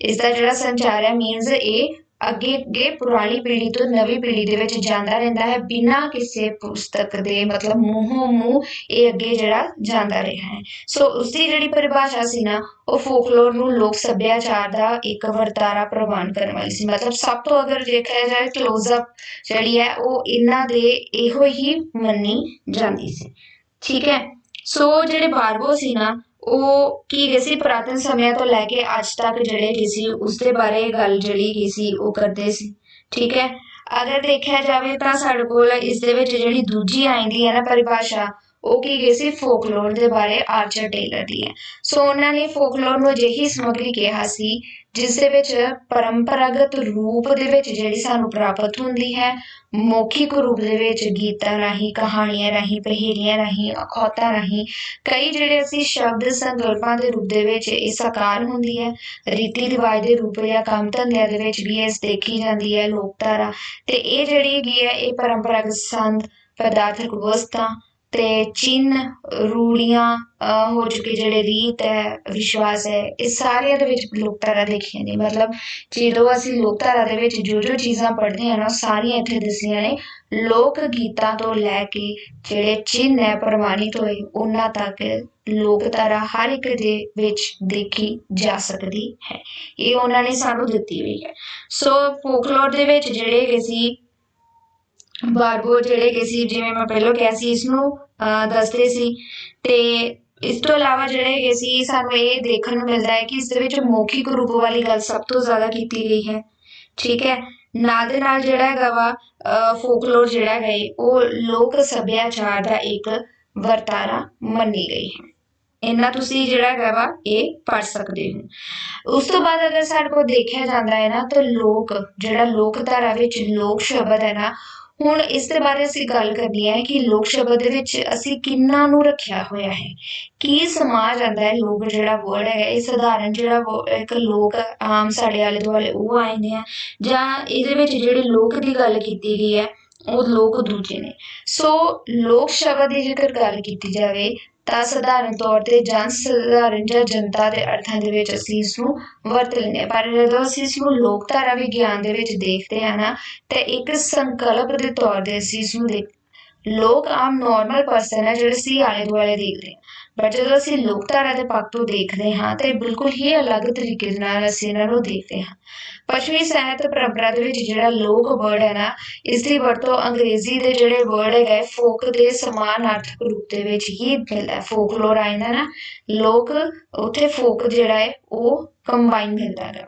ਇਸ ਦਾ ਜਿਹੜਾ ਸੰਚਾਰ ਹੈ ਮੀਨਸ ਇਹ ਅੱਗੇ ਅੱਗੇ ਪੁਰਾਣੀ ਪੀੜ੍ਹੀ ਤੋਂ ਨਵੀਂ ਪੀੜ੍ਹੀ ਦੇ ਵਿੱਚ ਜਾਂਦਾ ਰਹਿੰਦਾ ਹੈ, ਬਿਨਾਂ ਕਿਸੇ ਪੁਸਤਕ ਦੇ ਮਤਲਬ ਮੂੰਹੋਂ ਮੂੰਹ ਇਹ ਅੱਗੇ ਜਿਹੜਾ ਜਾਂਦਾ ਰਿਹਾ ਹੈ। ਸੋ ਉਸ ਦੀ ਜਿਹੜੀ ਪਰਿਭਾਸ਼ਾ ਸੀ ਨਾ, ਉਹ ਫੋਕਲੋਰ ਨੂੰ ਲੋਕ ਸੱਭਿਆਚਾਰ ਦਾ ਇੱਕ ਵਰਤਾਰਾ ਪ੍ਰਵਾਨ ਕਰਨ ਵਾਲੀ ਸੀ। ਮਤਲਬ ਸਭ ਤੋਂ ਅਗਰ ਦੇਖਿਆ ਜਾਏ ਕਲੋਜ਼-ਅਪ ਜਿਹੜੀ ਹੈ, ਉਹ ਇਹਨਾਂ ਦੇ ਇਹੋ ਹੀ ਮੰਨੀ ਜਾਂਦੀ ਸੀ। ਠੀਕ ਹੈ? ਸੋ ਜਿਹੜੇ ਬਾਰਬੋ ਸੀ ਨਾ ਉਹ ਕੀ ਗਏ ਸੀ? ਪੁਰਾਤਨ ਸਮਿਆਂ ਤੋਂ ਲੈ ਕੇ ਅੱਜ ਤੱਕ ਜਿਹੜੇ ਕੀ ਸੀ ਉਸ ਦੇ ਬਾਰੇ ਗੱਲ ਜਿਹੜੀ ਕੀ ਸੀ, ਉਹ ਕਰਦੇ ਸੀ। ਠੀਕ ਹੈ? ਅਗਰ ਦੇਖਿਆ ਜਾਵੇ ਤਾਂ ਸਾਡੇ ਕੋਲ ਇਸ ਦੇ ਵਿੱਚ ਜਿਹੜੀ ਦੂਜੀ ਆਉਂਦੀ ਹੈ ਨਾ ਪਰਿਭਾਸ਼ਾ ਉਹ ਕੀ ਗਏ ਸੀ? ਫੋਕਲੋਰ ਦੇ ਬਾਰੇ ਆਰਚਰ ਟੇਲਰ ਦੀ ਹੈ। ਸੋ ਉਹਨਾਂ ਨੇ ਫੋਕਲੋਰ ਨੂੰ ਅਜਿਹੀ ਸਮੱਗਰੀ ਕਿਹਾ ਸੀ, ਜਿਸ ਦੇ ਵਿੱਚ ਪਰੰਪਰਾਗਤ ਰੂਪ ਦੇ ਵਿੱਚ ਜਿਹੜੀ ਸਾਨੂੰ ਪ੍ਰਾਪਤ ਹੁੰਦੀ ਹੈ, ਮੌਖਿਕ ਰੂਪ ਦੇ ਵਿੱਚ ਗੀਤਾਂ ਰਾਹੀਂ, ਕਹਾਣੀਆਂ ਰਾਹੀਂ, ਪਹੇਲੀਆਂ ਰਾਹੀਂ, ਅਖੌਤਾਂ ਰਾਹੀਂ, ਕਈ ਜਿਹੜੇ ਅਸੀਂ ਸ਼ਬਦ ਸੰਕਲਪਾਂ ਦੇ ਰੂਪ ਦੇ ਵਿੱਚ ਇਹ ਸਾਕਾਰ ਹੁੰਦੀ ਹੈ। ਰੀਤੀ ਰਿਵਾਜ ਦੇ ਰੂਪ ਜਾਂ ਕੰਮ ਧੰਦਿਆਂ ਦੇ ਵਿੱਚ ਵੀ ਇਸ ਦੇਖੀ ਜਾਂਦੀ ਹੈ ਲੋਕਧਾਰਾ। ਤੇ ਇਹ ਜਿਹੜੀ ਹੈਗੀ ਹੈ, ਇਹ ਪਰੰਪਰਾਗਤ ਸੰਦ, ਪਦਾਰਥਕ ਵਸਤਾਂ ਤੇ ਚਿੰਨ, ਰੂੜੀਆਂ ਹੋ ਚੁੱਕੇ ਜਿਹੜੇ ਰੀਤ ਹੈ, ਵਿਸ਼ਵਾਸ ਹੈ, ਇਹ ਸਾਰਿਆਂ ਦੇ ਵਿੱਚ ਲੋਕਧਾਰਾ ਦੇਖੀਆਂ ਨੇ। ਮਤਲਬ ਜਦੋਂ ਅਸੀਂ ਲੋਕਧਾਰਾ ਦੇ ਵਿੱਚ ਜੋ ਜੋ ਚੀਜ਼ਾਂ ਪੜ੍ਹਦੇ ਹਾਂ ਨਾ, ਉਹ ਸਾਰੀਆਂ ਇੱਥੇ ਦੱਸੀਆਂ ਨੇ। ਲੋਕ ਗੀਤਾਂ ਤੋਂ ਲੈ ਕੇ ਜਿਹੜੇ ਚਿੰਨ੍ਹ ਹੈ ਪ੍ਰਮਾਣਿਤ ਹੋਏ, ਉਹਨਾਂ ਤੱਕ ਲੋਕਧਾਰਾ ਹਰ ਇੱਕ ਦੇ ਵਿੱਚ ਦੇਖੀ ਜਾ ਸਕਦੀ ਹੈ। ਇਹ ਉਹਨਾਂ ਨੇ ਸਾਨੂੰ ਦਿੱਤੀ ਹੋਈ ਹੈ। ਸੋ ਫੋਕਲੋਰ ਦੇ ਵਿੱਚ ਜਿਹੜੇ ਹੈਗੇ ਸੀ ਬਾਰਬੋ ਜਿਹੜੇ ਹੈਗੇ ਸੀ, ਜਿਵੇਂ ਮੈਂ ਪਹਿਲਾਂ ਕਿਹਾ ਸੀ ਇਸ ਨੂੰ ਅਹ, ਦੱਸਦੇ ਸੀ। ਤੇ ਇਸ ਤੋਂ ਇਲਾਵਾ ਜਿਹੜੇ ਹੈਗੇ ਸੀ, ਸਾਨੂੰ ਇਹ ਦੇਖਣ ਨੂੰ ਮਿਲਦਾ ਹੈ ਕਿ ਇਸ ਦੇ ਵਿੱਚ ਮੌਖਿਕ ਰੂਪ ਵਾਲੀ ਗੱਲ ਸਭ ਤੋਂ ਜ਼ਿਆਦਾ ਕੀਤੀ ਗਈ ਹੈ। ਠੀਕ ਹੈ? ਨਾਲ ਦੇ ਨਾਲ ਜਿਹੜਾ ਹੈਗਾ ਵਾ ਫੋਕਲੋਰ ਜਿਹੜਾ ਹੈ ਉਹ ਲੋਕ ਸੱਭਿਆਚਾਰ ਦਾ ਇੱਕ ਵਰਤਾਰਾ ਮੰਨੀ ਗਈ ਹੈ। ਇਹਨਾਂ ਤੁਸੀਂ ਜਿਹੜਾ ਹੈਗਾ ਵਾ, ਇਹ ਪੜ ਸਕਦੇ ਹੋ। ਉਸ ਤੋਂ ਬਾਅਦ ਅਗਰ ਸਾਡੇ ਕੋਲ ਦੇਖਿਆ ਜਾਂਦਾ ਹੈ ਨਾ, ਤਾਂ ਲੋਕ, ਜਿਹੜਾ ਲੋਕ ਧਾਰਾ ਵਿੱਚ ਲੋਕ ਸ਼ਬਦ ਹੈ ਨਾ ਹੁਣ ਇਸ ਦੇ ਬਾਰੇ ਅਸੀਂ ਗੱਲ ਕਰਨੀ ਹੈ ਕਿ ਲੋਕ ਸ਼ਬਦ ਦੇ ਵਿੱਚ ਅਸੀਂ ਕਿੰਨਾ ਨੂੰ ਰੱਖਿਆ ਹੋਇਆ ਹੈ? ਕੀ ਸਮਾਜ ਜਾਂਦਾ ਹੈ? ਲੋਕ ਜਿਹੜਾ ਵਰਡ ਹੈ, ਇਹ ਸਧਾਰਨ ਜਿਹੜਾ ਇੱਕ ਲੋਕ ਆਮ ਸਾਡੇ ਆਲੇ ਦੁਆਲੇ ਉਹ ਆਏ ਨੇ ਜਾਂ ਇਹਦੇ ਵਿੱਚ ਜਿਹੜੇ ਲੋਕ ਦੀ ਗੱਲ ਕੀਤੀ ਗਈ ਹੈ, ਉਹ ਲੋਕ ਦੂਜੇ ਨੇ। ਸੋ ਲੋਕ ਸ਼ਬਦ ਦੀ ਜੇਕਰ ਗੱਲ ਕੀਤੀ ਜਾਵੇ ਤਾਂ ਸਧਾਰਨ ਤੌਰ ਤੇ ਜਨ ਸਧਾਰਨ ਜਾਂ ਜਨਤਾ ਦੇ ਅਰਥਾਂ ਦੇ ਵਿੱਚ ਅਸੀਂ ਇਸ ਨੂੰ ਵਰਤ ਲੈਂਦੇ ਹਾਂ। ਪਰ ਜਦੋਂ ਅਸੀਂ ਇਸ ਨੂੰ ਲੋਕਧਾਰਾ ਵਿਗਿਆਨ ਦੇ ਵਿੱਚ ਦੇਖਦੇ ਹਾਂ ਨਾ, ਤੇ ਇੱਕ ਸੰਕਲਪ ਦੇ ਤੌਰ ਤੇ ਅਸੀਂ ਇਸ ਨੂੰ ਦੇਖ ਲੋਕ ਆਮ ਨਾਰਮਲ ਪਰਸਨ ਹੈ ਜਿਹੜੇ ਸੀ ਆਲੇ ਦੁਆਲੇ ਦੇਖਦੇ ਹਾਂ। ਬਟ ਜਦੋਂ ਅਸੀਂ ਲੋਕਧਾਰਾ ਦੇ ਪੱਖ ਤੋਂ ਦੇਖਦੇ ਹਾਂ ਤਾਂ ਇਹ ਬਿਲਕੁਲ ਹੀ ਅਲੱਗ ਤਰੀਕੇ ਦੇ ਨਾਲ ਅਸੀਂ ਇਹਨਾਂ ਨੂੰ ਦੇਖਦੇ ਹਾਂ ਪੱਛਮੀ ਸਾਹਿਤ ਪਰੰਪਰਾ ਦੇ ਵਿੱਚ ਜਿਹੜਾ ਲੋਕ ਵਰਡ ਹੈ ਨਾ, ਇਸ ਦੀ ਵਰਤੋਂ ਅੰਗਰੇਜ਼ੀ ਦੇ ਜਿਹੜੇ ਵਰਡ ਹੈਗੇ, ਫੋਕ ਦੇ ਸਮਾਨ ਅਰਥਕ ਰੂਪ ਦੇ ਵਿੱਚ ਹੀ ਮਿਲਦਾ ਹੈ ਫੋਕਲੋਰ ਆਇੰਦਾ ਨਾ ਲੋਕ ਉੱਥੇ ਫੋਕ ਜਿਹੜਾ ਹੈ, ਉਹ ਕੰਬਾਈਨ ਮਿਲਦਾ ਹੈ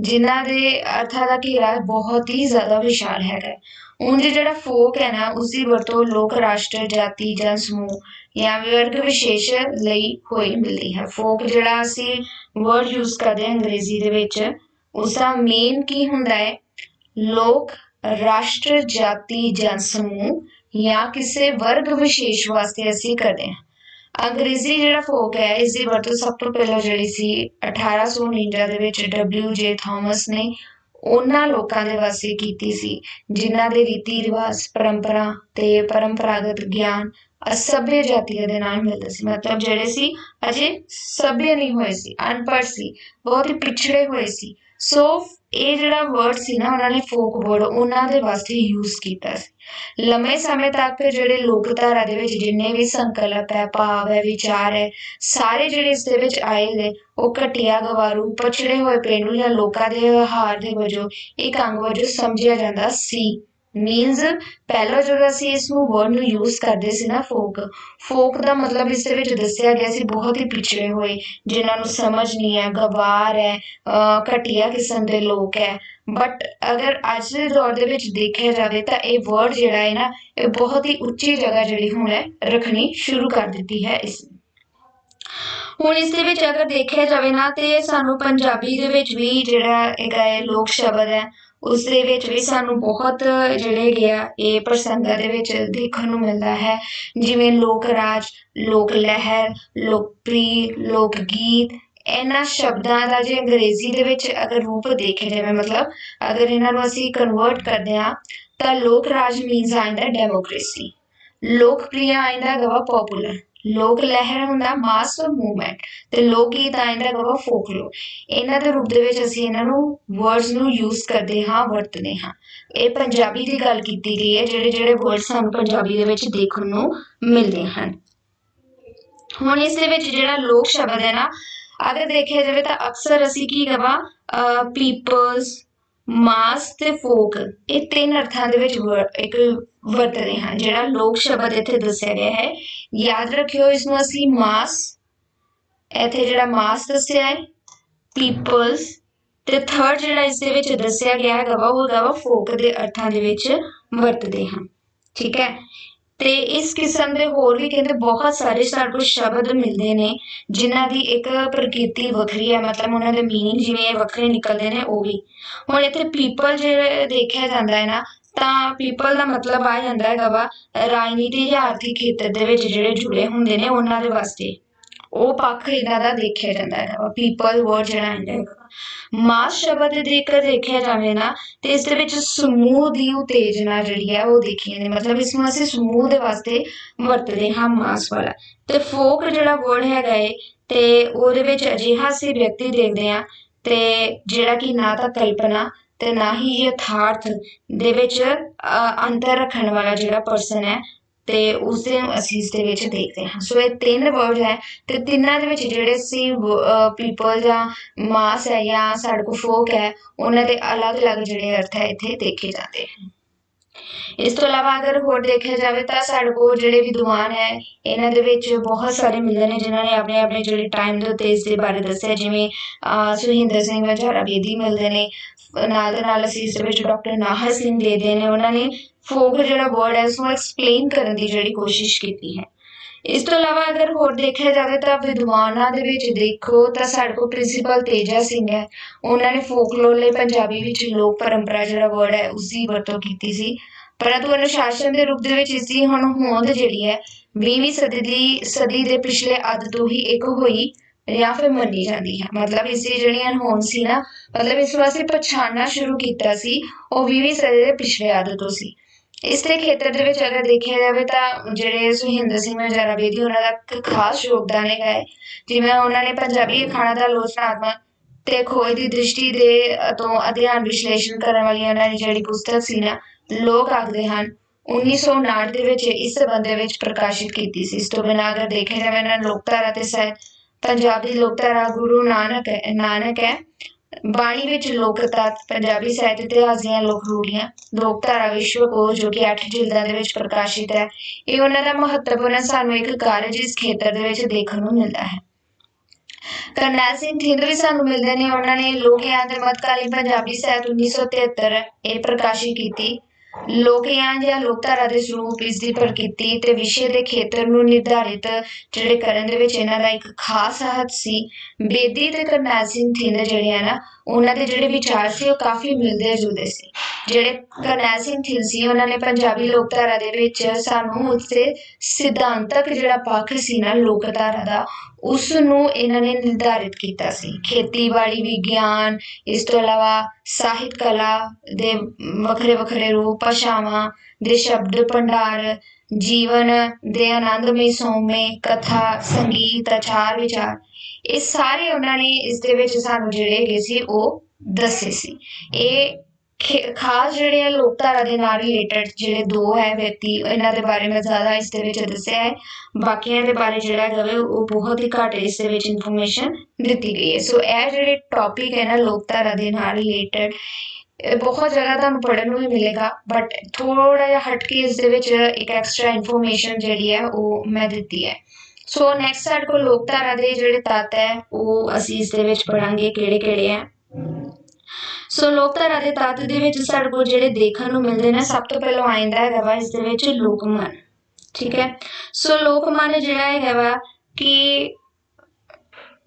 ਜਿਨ੍ਹਾਂ ਦੇ ਅਰਥਾਂ ਦਾ ਘੇਰਾ ਬਹੁਤ ਹੀ ਜ਼ਿਆਦਾ ਵਿਸ਼ਾਲ ਹੈਗਾ ਹੈ। ਉਂਝ ਜਿਹੜਾ ਫੋਕ ਹੈ ਨਾ ਉਸ ਦੀ ਵਰਤੋਂ ਲੋਕ ਰਾਸ਼ਟਰ, ਜਾਤੀ, ਜਨ ਸਮੂਹ ਜਾਂ ਵਰਗ ਵਿਸ਼ੇਸ਼ ਲਈ ਹੋਈ ਮਿਲਦੀ ਹੈ। ਫੋਕ ਜਿਹੜਾ ਅਸੀਂ ਵਰਡ ਯੂਜ਼ ਕਰਦੇ ਹਾਂ ਅੰਗਰੇਜ਼ੀ ਦੇ ਵਿੱਚ ਉਸ ਦਾ ਮੇਨ ਕੀ ਹੁੰਦਾ ਹੈ? ਲੋਕ ਰਾਸ਼ਟਰ, ਜਾਤੀ, ਜਨ ਸਮੂਹ ਜਾਂ ਕਿਸੇ ਵਰਗ ਵਿਸ਼ੇਸ਼ ਵਾਸਤੇ ਅਸੀਂ ਕਰਦੇ ਹਾਂ। ਅੰਗਰੇਜ਼ੀ ਜਿਹੜਾ ਫੋਕ ਹੈ ਇਸ ਦੀ ਵਰਤੋਂ ਸਭ ਤੋਂ ਪਹਿਲਾਂ ਜਿਹੜੀ ਸੀ 1849 ਦੇ ਵਿੱਚ ਡਬਲਯੂ ਜੇ ਥਾਮਸ ਨੇ ਉਹਨਾਂ ਲੋਕਾਂ ਦੇ ਵਾਸਤੇ ਕੀਤੀ ਸੀ, ਜਿਨ੍ਹਾਂ ਦੇ ਰੀਤੀ ਰਿਵਾਜ, ਪਰੰਪਰਾ ਤੇ ਪਰੰਪਰਾਗਤ ਗਿਆਨ ਅਸਭ्य ਜਾਤੀਆਂ ਦੇ ਨਾਲ ਮਿਲਦੇ ਸੀ। ਮਤਲਬ ਜਿਹੜੇ ਸੀ, ਅਜੇ ਸਭ्य ਨਹੀਂ ਹੋਏ ਸੀ, ਅਨਪੜ੍ਹ ਸੀ, ਬਹੁਤ ਹੀ ਪਿਛੜੇ ਹੋਏ ਸੀ। ਸੋ ਇਹ ਜਿਹੜਾ ਵਰਡ ਸੀ ਨਾ, ਉਹਨਾਂ ਨੇ ਫੋਕ ਵਰਡ ਉਹਨਾਂ ਦੇ ਵਾਸਤੇ ਯੂਜ਼ ਕੀਤਾ ਸੀ। ਲੰਮੇ ਸਮੇਂ ਤੱਕ ਜਿਹੜੇ ਲੋਕਧਾਰਾ ਦੇ ਵਿੱਚ ਜਿੰਨੇ ਵੀ ਸੰਕਲਪ ਹੈ, ਭਾਵ ਹੈ, ਵਿਚਾਰ ਹੈ, ਸਾਰੇ ਜਿਹੜੇ ਇਸ ਦੇ ਵਿੱਚ ਆਏ ਨੇ, ਉਹ ਘਟਿਆ ਗਵਾਰੂ, ਪਛੜੇ ਹੋਏ ਪੇਂਡੂ ਜਾਂ ਲੋਕਾਂ ਦੇ ਹਾਰ ਦੇ ਵਜੋਂ, ਇੱਕ ਅੰਗ ਵਜੋਂ ਸਮਝਿਆ ਜਾਂਦਾ ਸੀ। ਮੀਨਸ ਪਹਿਲਾਂ ਜਦੋਂ ਅਸੀਂ ਇਸ ਨੂੰ ਵਰਡ ਨੂੰ ਯੂਜ਼ ਕਰਦੇ ਸੀ ਨਾ ਫੋਕ ਫੋਕ ਦਾ ਮਤਲਬ ਇਸ ਦੇ ਵਿੱਚ ਦੱਸਿਆ ਗਿਆ ਸੀ ਬਹੁਤ ਹੀ ਪਿਛੜੇ ਹੋਏ, ਜਿਨ੍ਹਾਂ ਨੂੰ ਸਮਝ ਨਹੀਂ ਹੈ, ਗਵਾਰ ਹੈ ਘਟੀਆ ਕਿਸਮ ਦੇ ਲੋਕ ਹੈ। ਬਟ ਅਗਰ ਅੱਜ ਦੇ ਦੌਰ ਦੇ ਵਿੱਚ ਦੇਖਿਆ ਜਾਵੇ ਤਾਂ ਇਹ ਵਰਡ ਜਿਹੜਾ ਹੈ ਨਾ, ਇਹ ਬਹੁਤ ਹੀ ਉੱਚੀ ਜਗ੍ਹਾ ਜਿਹੜੀ ਹੁਣ ਹੈ, ਰੱਖਣੀ ਸ਼ੁਰੂ ਕਰ ਦਿੱਤੀ ਹੈ ਇਸ ਹੁਣ ਇਸ ਦੇ ਵਿੱਚ ਅਗਰ ਦੇਖਿਆ ਜਾਵੇ ਨਾ, ਤੇ ਸਾਨੂੰ ਪੰਜਾਬੀ ਦੇ ਵਿੱਚ ਵੀ ਜਿਹੜਾ ਹੈਗਾ ਹੈ ਲੋਕ ਸ਼ਬਦ ਹੈ ਉਸ ਦੇ ਵਿੱਚ ਵੀ ਸਾਨੂੰ ਬਹੁਤ ਜਿਹੜੇ ਗਿਆ ਇਹ ਪ੍ਰਸੰਗਾਂ ਦੇ ਵਿੱਚ ਦੇਖਣ ਨੂੰ ਮਿਲਦਾ ਹੈ। ਜਿਵੇਂ ਲੋਕ ਰਾਜ, ਲੋਕ ਲਹਿਰ ਲੋਕਪ੍ਰੀ ਲੋਕ ਗੀਤ, ਇਹਨਾਂ ਸ਼ਬਦਾਂ ਦਾ ਜੇ ਅੰਗਰੇਜ਼ੀ ਦੇ ਵਿੱਚ ਅਗਰ ਰੂਪ ਦੇਖਿਆ ਜਾਵੇ, ਮਤਲਬ ਅਗਰ ਇਹਨਾਂ ਨੂੰ ਅਸੀਂ ਕਨਵਰਟ ਕਰਦੇ ਹਾਂ, ਤਾਂ ਲੋਕ ਰਾਜ ਮੀਨਸ ਆਂਦਾ ਡੈਮੋਕ੍ਰੇਸੀ ਲੋਕਪ੍ਰਿय ਆਂਦਾ ਗਵਾ ਪਪੂਲਰ ਲੋਕ ਲਹਿਰ ਹੁੰਦਾ ਮਾਸ ਮੂਵਮੈਂਟ ਤੇ ਲੋਕ ਗੀਤ ਆਂਦਾ ਗਵਾ ਫੋਕਲੋ ਇਹਨਾਂ ਦੇ ਰੂਪ ਦੇ ਵਿੱਚ ਅਸੀਂ ਇਹਨਾਂ ਨੂੰ ਵਰਡਸ ਨੂੰ ਯੂਜ਼ ਕਰਦੇ ਹਾਂ, ਵਰਤਦੇ ਹਾਂ। ਇਹ ਪੰਜਾਬੀ ਦੀ ਗੱਲ ਕੀਤੀ ਗਈ ਹੈ, ਜਿਹੜੇ ਜਿਹੜੇ ਵਰਡ ਸਾਨੂੰ ਪੰਜਾਬੀ ਦੇ ਵਿੱਚ ਦੇਖਣ ਨੂੰ ਮਿਲਦੇ ਹਨ। ਹੁਣ ਇਸ ਦੇ ਵਿੱਚ ਜਿਹੜਾ ਲੋਕ ਸ਼ਬਦ ਹੈ ਨਾ, ਅਗਰ ਦੇਖਿਆ ਜਾਵੇ ਤਾਂ ਅਕਸਰ ਅਸੀਂ ਕੀ ਕਹਾਂ ਪੀਪਲਸ ਮਾਸ ਤੇ ਫੋਕ, ਇਹ ਤਿੰਨ ਅਰਥਾਂ ਦੇ ਵਿੱਚ ਵਰ- ਇੱਕ ਵਰਤਦੇ ਹਾਂ ਜਿਹੜਾ ਲੋਕ ਸ਼ਬਦ ਇੱਥੇ ਦੱਸਿਆ ਗਿਆ ਹੈ। ਯਾਦ ਰੱਖਿਓ ਇਸ ਨੂੰ ਅਸੀਂ ਮਾਸ, ਇੱਥੇ ਜਿਹੜਾ ਮਾਸ ਦੱਸਿਆ ਹੈ, ਪੀਪਲਸ, ਤੇ ਥਰਡ ਜਿਹੜਾ ਇਸ ਦੇ ਵਿੱਚ ਦੱਸਿਆ ਗਿਆ ਹੈਗਾ ਵਾ, ਉਹ ਹੈਗਾ ਵਾ ਫੋਕ ਦੇ ਅਰਥਾਂ ਦੇ ਵਿੱਚ ਵਰਤਦੇ ਹਾਂ। ਠੀਕ ਹੈ? ਤੇ ਇਸ ਕਿਸਮ ਦੇ ਹੋਰ ਵੀ ਕਹਿੰਦੇ ਬਹੁਤ ਸਾਰੇ ਸਾਡੇ ਕੋਲ ਸ਼ਬਦ ਮਿਲਦੇ ਨੇ, ਜਿਨ੍ਹਾਂ ਦੀ ਇੱਕ ਪ੍ਰਕਿਰਤੀ ਵੱਖਰੀ ਹੈ, ਮਤਲਬ ਉਹਨਾਂ ਦੇ ਮੀਨਿੰਗ ਜਿਵੇਂ ਵੱਖਰੇ ਨਿਕਲਦੇ ਨੇ, ਉਹ ਵੀ। ਹੁਣ ਇੱਥੇ ਪੀਪਲ ਜੇ ਦੇਖਿਆ ਜਾਂਦਾ ਹੈ ਨਾ, ਤਾਂ ਪੀਪਲ ਦਾ ਮਤਲਬ ਆ ਜਾਂਦਾ ਹੈਗਾ ਵਾ, ਰਾਜਨੀਤੀ ਜਾਂ ਆਰਥਿਕ ਖੇਤਰ ਦੇ ਵਿੱਚ ਜਿਹੜੇ ਜੁੜੇ ਹੁੰਦੇ ਨੇ ਉਹਨਾਂ ਦੇ ਵਾਸਤੇ। ਉਹ ਪੱਖ ਇਹਨਾਂ ਦਾ ਦੇਖਿਆ ਜਾਂਦਾ ਹੈ। ਪੀਪਲ ਵਰਡ ਜਿਹੜਾ ਹੁੰਦਾ ਮਾਸ ਸ਼ਬਦ ਦੇ ਜੇਕਰ ਦੇਖਿਆ ਜਾਵੇ ਨਾ, ਤੇ ਇਸ ਦੇ ਵਿੱਚ ਸਮੂਹ ਦੀ ਉਤੇਜਨਾ ਜਿਹੜੀ ਹੈ ਉਹ ਦੇਖੀ ਜਾਂਦੀ ਮਤਲਬ ਇਸ ਨੂੰ ਅਸੀਂ ਸਮੂਹ ਦੇ ਵਾਸਤੇ ਵਰਤਦੇ ਹਾਂ, ਮਾਸ ਵਾਲਾ। ਤੇ ਫੋਕ ਜਿਹੜਾ ਵਰਡ ਹੈਗਾ ਏ, ਤੇ ਉਹਦੇ ਵਿੱਚ ਅਜਿਹਾ ਸੀ ਵਿਅਕਤੀ ਦੇਖਦੇ ਆ ਤੇ ਜਿਹੜਾ ਕਿ ਨਾ ਤਾਂ ਕਲਪਨਾ ਤੇ ਨਾ ਹੀ ਯਥਾਰਥ ਦੇ ਵਿੱਚ ਅੰਤਰ ਰੱਖਣ ਵਾਲਾ ਜਿਹੜਾ ਪਰਸਨ ਹੈ ਤੇ ਉਸ ਦੇ ਅਸੀਂ ਇਸ ਦੇ ਵਿੱਚ ਦੇਖਦੇ ਹਾਂ। ਸੋ ਇਹ ਤਿੰਨ ਵਰਡ ਹੈ ਤੇ ਤਿੰਨਾਂ ਦੇ ਵਿੱਚ ਜਿਹੜੇ ਸੀ ਪੀਪਲ ਜਾਂ ਮਾਸ ਹੈ ਜਾਂ ਸਾਡੇ ਕੋਲ ਫੋਕ ਹੈ, ਉਹਨਾਂ ਦੇ ਅਲੱਗ-ਅਲੱਗ ਜਿਹੜੇ ਅਰਥ ਹੈ, ਇੱਥੇ ਦੇਖੇ ਜਾਂਦੇ ਹਨ। ਇਸ ਤੋਂ ਇਲਾਵਾ ਅਗਰ ਹੋਰ ਦੇਖਿਆ ਜਾਵੇ ਤਾਂ ਸਾਡੇ ਕੋਲ ਜਿਹੜੇ ਵਿਦਵਾਨ ਹੈ, ਇਹਨਾਂ ਦੇ ਵਿੱਚ ਬਹੁਤ ਸਾਰੇ ਮਿਲਦੇ ਨੇ ਜਿਨ੍ਹਾਂ ਨੇ ਆਪਣੇ ਆਪਣੇ ਜਿਹੜੇ ਟਾਈਮ ਦੇ ਉੱਤੇ ਇਸ ਦੇ ਬਾਰੇ ਦੱਸਿਆ, ਜਿਵੇਂ, ਅਹ ਸੁਹਿੰਦਰ ਸਿੰਘ ਵੰਜਾਰਾ ਬੇਦੀ ਮਿਲਦੇ ਨੇ ਨਾਲ ਦੇ ਨਾਲ ਅਸੀਂ ਇਸ ਦੇ ਵਿੱਚ ਡਾਕਟਰ ਨਾਹਰ ਸਿੰਘ ਦੇਖਦੇ ਨੇ, ਉਹਨਾਂ ਨੇ ਫੋਕ ਜਿਹੜਾ ਵਰਡ ਹੈ, ਉਸਨੂੰ ਐਕਸਪਲੇਨ ਕਰਨ ਦੀ ਜਿਹੜੀ ਕੋਸ਼ਿਸ਼ ਕੀਤੀ ਹੈ। ਇਸ ਤੋਂ ਇਲਾਵਾ ਅਗਰ ਹੋਰ ਦੇਖਿਆ ਜਾਵੇ ਤਾਂ ਵਿਦਵਾਨਾਂ ਦੇ ਵਿੱਚ ਦੇਖੋ ਤਾਂ ਸਾਡੇ ਕੋਲ ਪ੍ਰਿੰਸੀਪਲ ਤੇਜਾ ਸਿੰਘ ਹੈ। ਉਹਨਾਂ ਨੇ ਫੋਕਲੋਰ ਲਈ ਪੰਜਾਬੀ ਵਿੱਚ ਲੋਕ ਪਰੰਪਰਾ ਜਿਹੜਾ ਵਰਡ ਹੈ ਉਸ ਦੀ ਵਰਤੋਂ ਕੀਤੀ ਸੀ। ਪਰੰਤੂ ਅਨੁਸ਼ਾਸਨ ਦੇ ਰੂਪ ਦੇ ਵਿੱਚ ਇਸ ਦੀ ਹੁਣ ਹੋਂਦ ਜਿਹੜੀ ਹੈ 20ਵੀਂ ਸਦੀ ਦੀ ਸਦੀ ਦੇ ਪਿਛਲੇ ਅੱਧ ਤੋਂ ਹੀ ਇੱਕ ਹੋਈ ਜਾਂ ਫਿਰ ਮੰਨੀ ਜਾਂਦੀ ਹੈ। ਮਤਲਬ ਇਸ ਦੀ ਜਿਹੜੀ ਅਣਹੋਂਦ ਸੀ ਨਾ, ਮਤਲਬ ਇਸ ਨੂੰ ਅਸੀਂ ਪਛਾਣਨਾ ਸ਼ੁਰੂ ਕੀਤਾ ਸੀ, ਉਹ 20ਵੀਂ ਸਦੀ ਦੇ ਪਿਛਲੇ ਅੱਧ ਤੋਂ ਸੀ। ਇਸ ਦੇ ਖੇਤਰ ਦੇ ਵਿੱਚ ਅਗਰ ਦੇਖਿਆ ਜਾਵੇ ਤਾਂ ਜਿਹੜੇ ਸੁਹਿੰਦਰ ਸਿੰਘ ਵਜਾਰਾ ਬੇਦੀ, ਉਹਨਾਂ ਦਾ ਇੱਕ ਖਾਸ ਯੋਗਦਾਨ ਹੈਗਾ ਹੈ, ਜਿਵੇਂ ਉਹਨਾਂ ਨੇ ਪੰਜਾਬੀ ਅਖਾਣਾਂ ਦਾ ਆਲੋਚਨਾਤਮਕ ਤੇ ਖੋਜ ਦੀ ਦ੍ਰਿਸ਼ਟੀ ਦੇ ਤੋਂ ਅਧਿਐਨ ਵਿਸ਼ਲੇਸ਼ਣ ਕਰਨ ਵਾਲੀ ਉਹਨਾਂ ਦੀ ਜਿਹੜੀ ਪੁਸਤਕ ਸੀ ਨਾ, ਲੋਕ ਆਖਦੇ ਹਨ 1959 ਦੇ ਵਿੱਚ ਇਸ ਸੰਬੰਧ ਦੇ ਵਿੱਚ ਪ੍ਰਕਾਸ਼ਿਤ ਕੀਤੀ ਸੀ। ਇਸ ਤੋਂ ਬਿਨਾਂ ਅਗਰ ਦੇਖਿਆ ਜਾਵੇ ਇਹਨਾਂ ਲੋਕਧਾਰਾ ਤੇ ਸਹਿ ਪੰਜਾਬ ਦੀ ਲੋਕਧਾਰਾ ਗੁਰੂ ਨਾਨਕ ਨਾਨਕ ਹੈ ਬਾਣੀ ਵਿੱਚ ਲੋਕ ਤੱਤ, ਪੰਜਾਬੀ ਸਾਹਿਤ ਇਤਿਹਾਸ ਦੀਆਂ ਲੋਕ ਰੂੜੀਆਂ, ਲੋਕਧਾਰਾ ਵਿਸ਼ਵਕੋਸ਼ ਜੋ ਕਿ 8 ਜਿਲਦਾਂ ਦੇ ਵਿੱਚ ਪ੍ਰਕਾਸ਼ਿਤ ਹੈ, ਇਹ ਉਹਨਾਂ ਦਾ ਮਹੱਤਵਪੂਰਨ ਸਾਨੂੰ ਇੱਕ ਕਾਰਜ ਇਸ ਖੇਤਰ ਦੇ ਵਿੱਚ ਦੇਖਣ ਨੂੰ ਮਿਲਦਾ ਹੈ। ਕਰਨੈਲ ਸਿੰਘ ਥਿੰਦ ਵੀ ਸਾਨੂੰ ਮਿਲਦੇ ਨੇ, ਉਹਨਾਂ ਨੇ ਲੋਕ ਯਾਦ ਮਤਕਾਲੀ ਪੰਜਾਬੀ ਸਾਹਿਤ 1973 ਇਹ ਪ੍ਰਕਾਸ਼ਿਤ ਕੀਤੀ। ਲੋਕ ਯਾਨ ਜਾਂ ਲੋਕਧਾਰਾ ਦੇ ਸਰੂਪ ਇਸ ਦੀ ਪ੍ਰਕਿਰਤੀ ਤੇ ਵਿਸ਼ੇ ਦੇ ਖੇਤਰ ਨੂੰ ਨਿਰਧਾਰਿਤ, ਜਿਹੜੇ ਕਰਨ ਦੇ ਵਿੱਚ ਇਹਨਾਂ ਦਾ ਇੱਕ ਖਾਸ ਹੱਥ ਸੀ, ਬੇਦੀ ਤੇ ਕਰਨੈਲ ਸਿੰਘ ਥਿੰਦ ਜਿਹੜੇ ਆ ਨਾ ਉਹਨਾਂ ਦੇ ਜਿਹੜੇ ਵਿਚਾਰ ਸੀ, ਉਹ ਕਾਫੀ ਮਿਲਦੇ ਜੁਲਦੇ ਸੀ। ਜਿਹੜੇ ਕਰਨੈਲ ਸਿੰਘ ਥਿੰਦ ਸੀ, ਉਹਨਾਂ ਨੇ ਪੰਜਾਬੀ ਲੋਕਧਾਰਾ ਦੇ ਵਿੱਚ ਸਾਨੂੰ ਉਸਦੇ ਸਿਧਾਂਤਕ ਜਿਹੜਾ ਪੱਖ ਸੀ ਨਾ, ਲੋਕਧਾਰਾ ਦਾ ਉਸ ਨੂੰ ਇਹਨਾਂ ਨੇ ਨਿਰਧਾਰਿਤ ਕੀਤਾ ਸੀ। ਖੇਤੀਬਾੜੀ ਵਿਗਿਆਨ, ਇਸ ਤੋਂ ਇਲਾਵਾ ਸਾਹਿਤ ਕਲਾ ਦੇ ਵੱਖਰੇ ਵੱਖਰੇ ਰੂਪ, ਭਾਸ਼ਾਵਾਂ ਦੇ ਸ਼ਬਦ, ਭੰਡਾਰ, ਜੀਵਨ ਦੇ ਆਨੰਦਮਈ ਸੋਮੇ, ਕਥਾ, ਸੰਗੀਤ ਆਚਾਰ ਵਿਚਾਰ ਇਹ ਸਾਰੇ ਉਹਨਾਂ ਨੇ ਇਸ ਦੇ ਵਿੱਚ ਸਾਨੂੰ ਜਿਹੜੇ ਹੈਗੇ ਸੀ, ਉਹ ਦੱਸੇ ਸੀ। ਇਹ ਖੇ- ਖਾਸ ਜਿਹੜੇ ਆ ਲੋਕਧਾਰਾ ਦੇ ਨਾਲ ਰਿਲੇਟਡ ਜਿਹੜੇ ਦੋ ਹੈ ਵਿਅਕਤੀ, ਇਹਨਾਂ ਦੇ ਬਾਰੇ ਮੈਂ ਜ਼ਿਆਦਾ ਇਸ ਦੇ ਵਿੱਚ ਦੱਸਿਆ ਹੈ। ਬਾਕੀਆਂ ਦੇ ਬਾਰੇ ਜਿਹੜਾ ਹੈਗਾ ਵਾ, ਉਹ ਬਹੁਤ ਹੀ ਘੱਟ ਇਸ ਦੇ ਵਿੱਚ ਇਨਫੋਰਮੇਸ਼ਨ ਦਿੱਤੀ ਗਈ ਹੈ। ਸੋ ਇਹ ਜਿਹੜੇ ਟੌਪਿਕ ਹੈ ਨਾ ਲੋਕਧਾਰਾ ਦੇ ਨਾਲ ਰਿਲੇਟਡ ਬਹੁਤ ਜਗ੍ਹਾ ਤੁਹਾਨੂੰ ਪੜ੍ਹਨ ਨੂੰ ਵੀ ਮਿਲੇਗਾ ਬਟ ਥੋੜਾ ਜਿਹਾ ਹਟ ਕੇ ਇਸ ਦੇ ਵਿੱਚ ਇੱਕ ਐਕਸਟਰਾ ਇਨਫੋਰਮੇਸ਼ਨ ਜਿਹੜੀ ਹੈ, ਉਹ ਮੈਂ ਦਿੱਤੀ ਹੈ। ਸੋ ਨੈਕਸਟ ਸਾਡੇ ਕੋਲ ਲੋਕ ਧਾਰਾ ਦੇ ਜਿਹੜੇ ਤੱਤ ਹੈ ਉਹ ਅਸੀਂ ਇਸ ਦੇ ਵਿੱਚ ਪੜਾਂਗੇ ਕਿਹੜੇ ਕਿਹੜੇ ਹੈ। ਸੋ ਲੋਕ ਧਾਰਾ ਦੇ ਤੱਤ ਦੇ ਵਿੱਚ ਸਾਡੇ ਕੋਲ ਜਿਹੜੇ ਦੇਖਣ ਨੂੰ ਮਿਲਦੇ ਨੇ ਸਭ ਤੋਂ ਪਹਿਲਾਂ ਆਇੰਦਾ ਹੈਗਾ ਵਾ ਇਸ ਦੇ ਵਿੱਚ ਲੋਕਮਨ ਠੀਕ ਹੈ। ਸੋ ਲੋਕਮਨ ਜਿਹੜਾ ਹੈਗਾ ਵਾ ਕਿ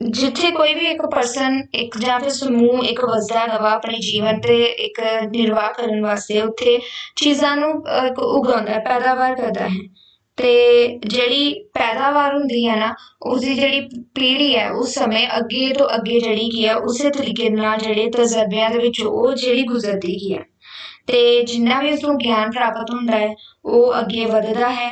ਜਿੱਥੇ ਕੋਈ ਵੀ ਇੱਕ ਪਰਸਨ ਇੱਕ ਜਾਂ ਫਿਰ ਸਮੂਹ ਇੱਕ ਵਸਦਾ ਹੈਗਾ ਵਾ ਆਪਣੇ ਜੀਵਨ ਤੇ ਇੱਕ ਨਿਰਵਾਹ ਕਰਨ ਵਾਸਤੇ ਉੱਥੇ ਚੀਜ਼ਾਂ ਨੂੰ ਉਗਾਉਂਦਾ ਹੈ, ਪੈਦਾਵਾਰ ਕਰਦਾ ਹੈ। ਤੇ ਜਿਹੜੀ ਪੈਦਾਵਾਰ ਹੁੰਦੀ ਹੈ ਨਾ ਉਸਦੀ ਜਿਹੜੀ ਪੀੜ੍ਹੀ ਹੈ, ਉਸ ਸਮੇਂ ਅੱਗੇ ਤੋਂ ਅੱਗੇ ਜਿਹੜੀ ਕੀ ਹੈ, ਉਸੇ ਤਰੀਕੇ ਦੇ ਨਾਲ ਜਿਹੜੇ ਤਜਰਬਿਆਂ ਦੇ ਵਿੱਚ ਉਹ ਜਿਹੜੀ ਗੁਜ਼ਰਦੀ ਕੀ ਹੈ। ਤੇ ਜਿੰਨਾ ਵੀ ਉਸਨੂੰ ਗਿਆਨ ਪ੍ਰਾਪਤ ਹੁੰਦਾ ਹੈ, ਉਹ ਅੱਗੇ ਵੱਧਦਾ ਹੈ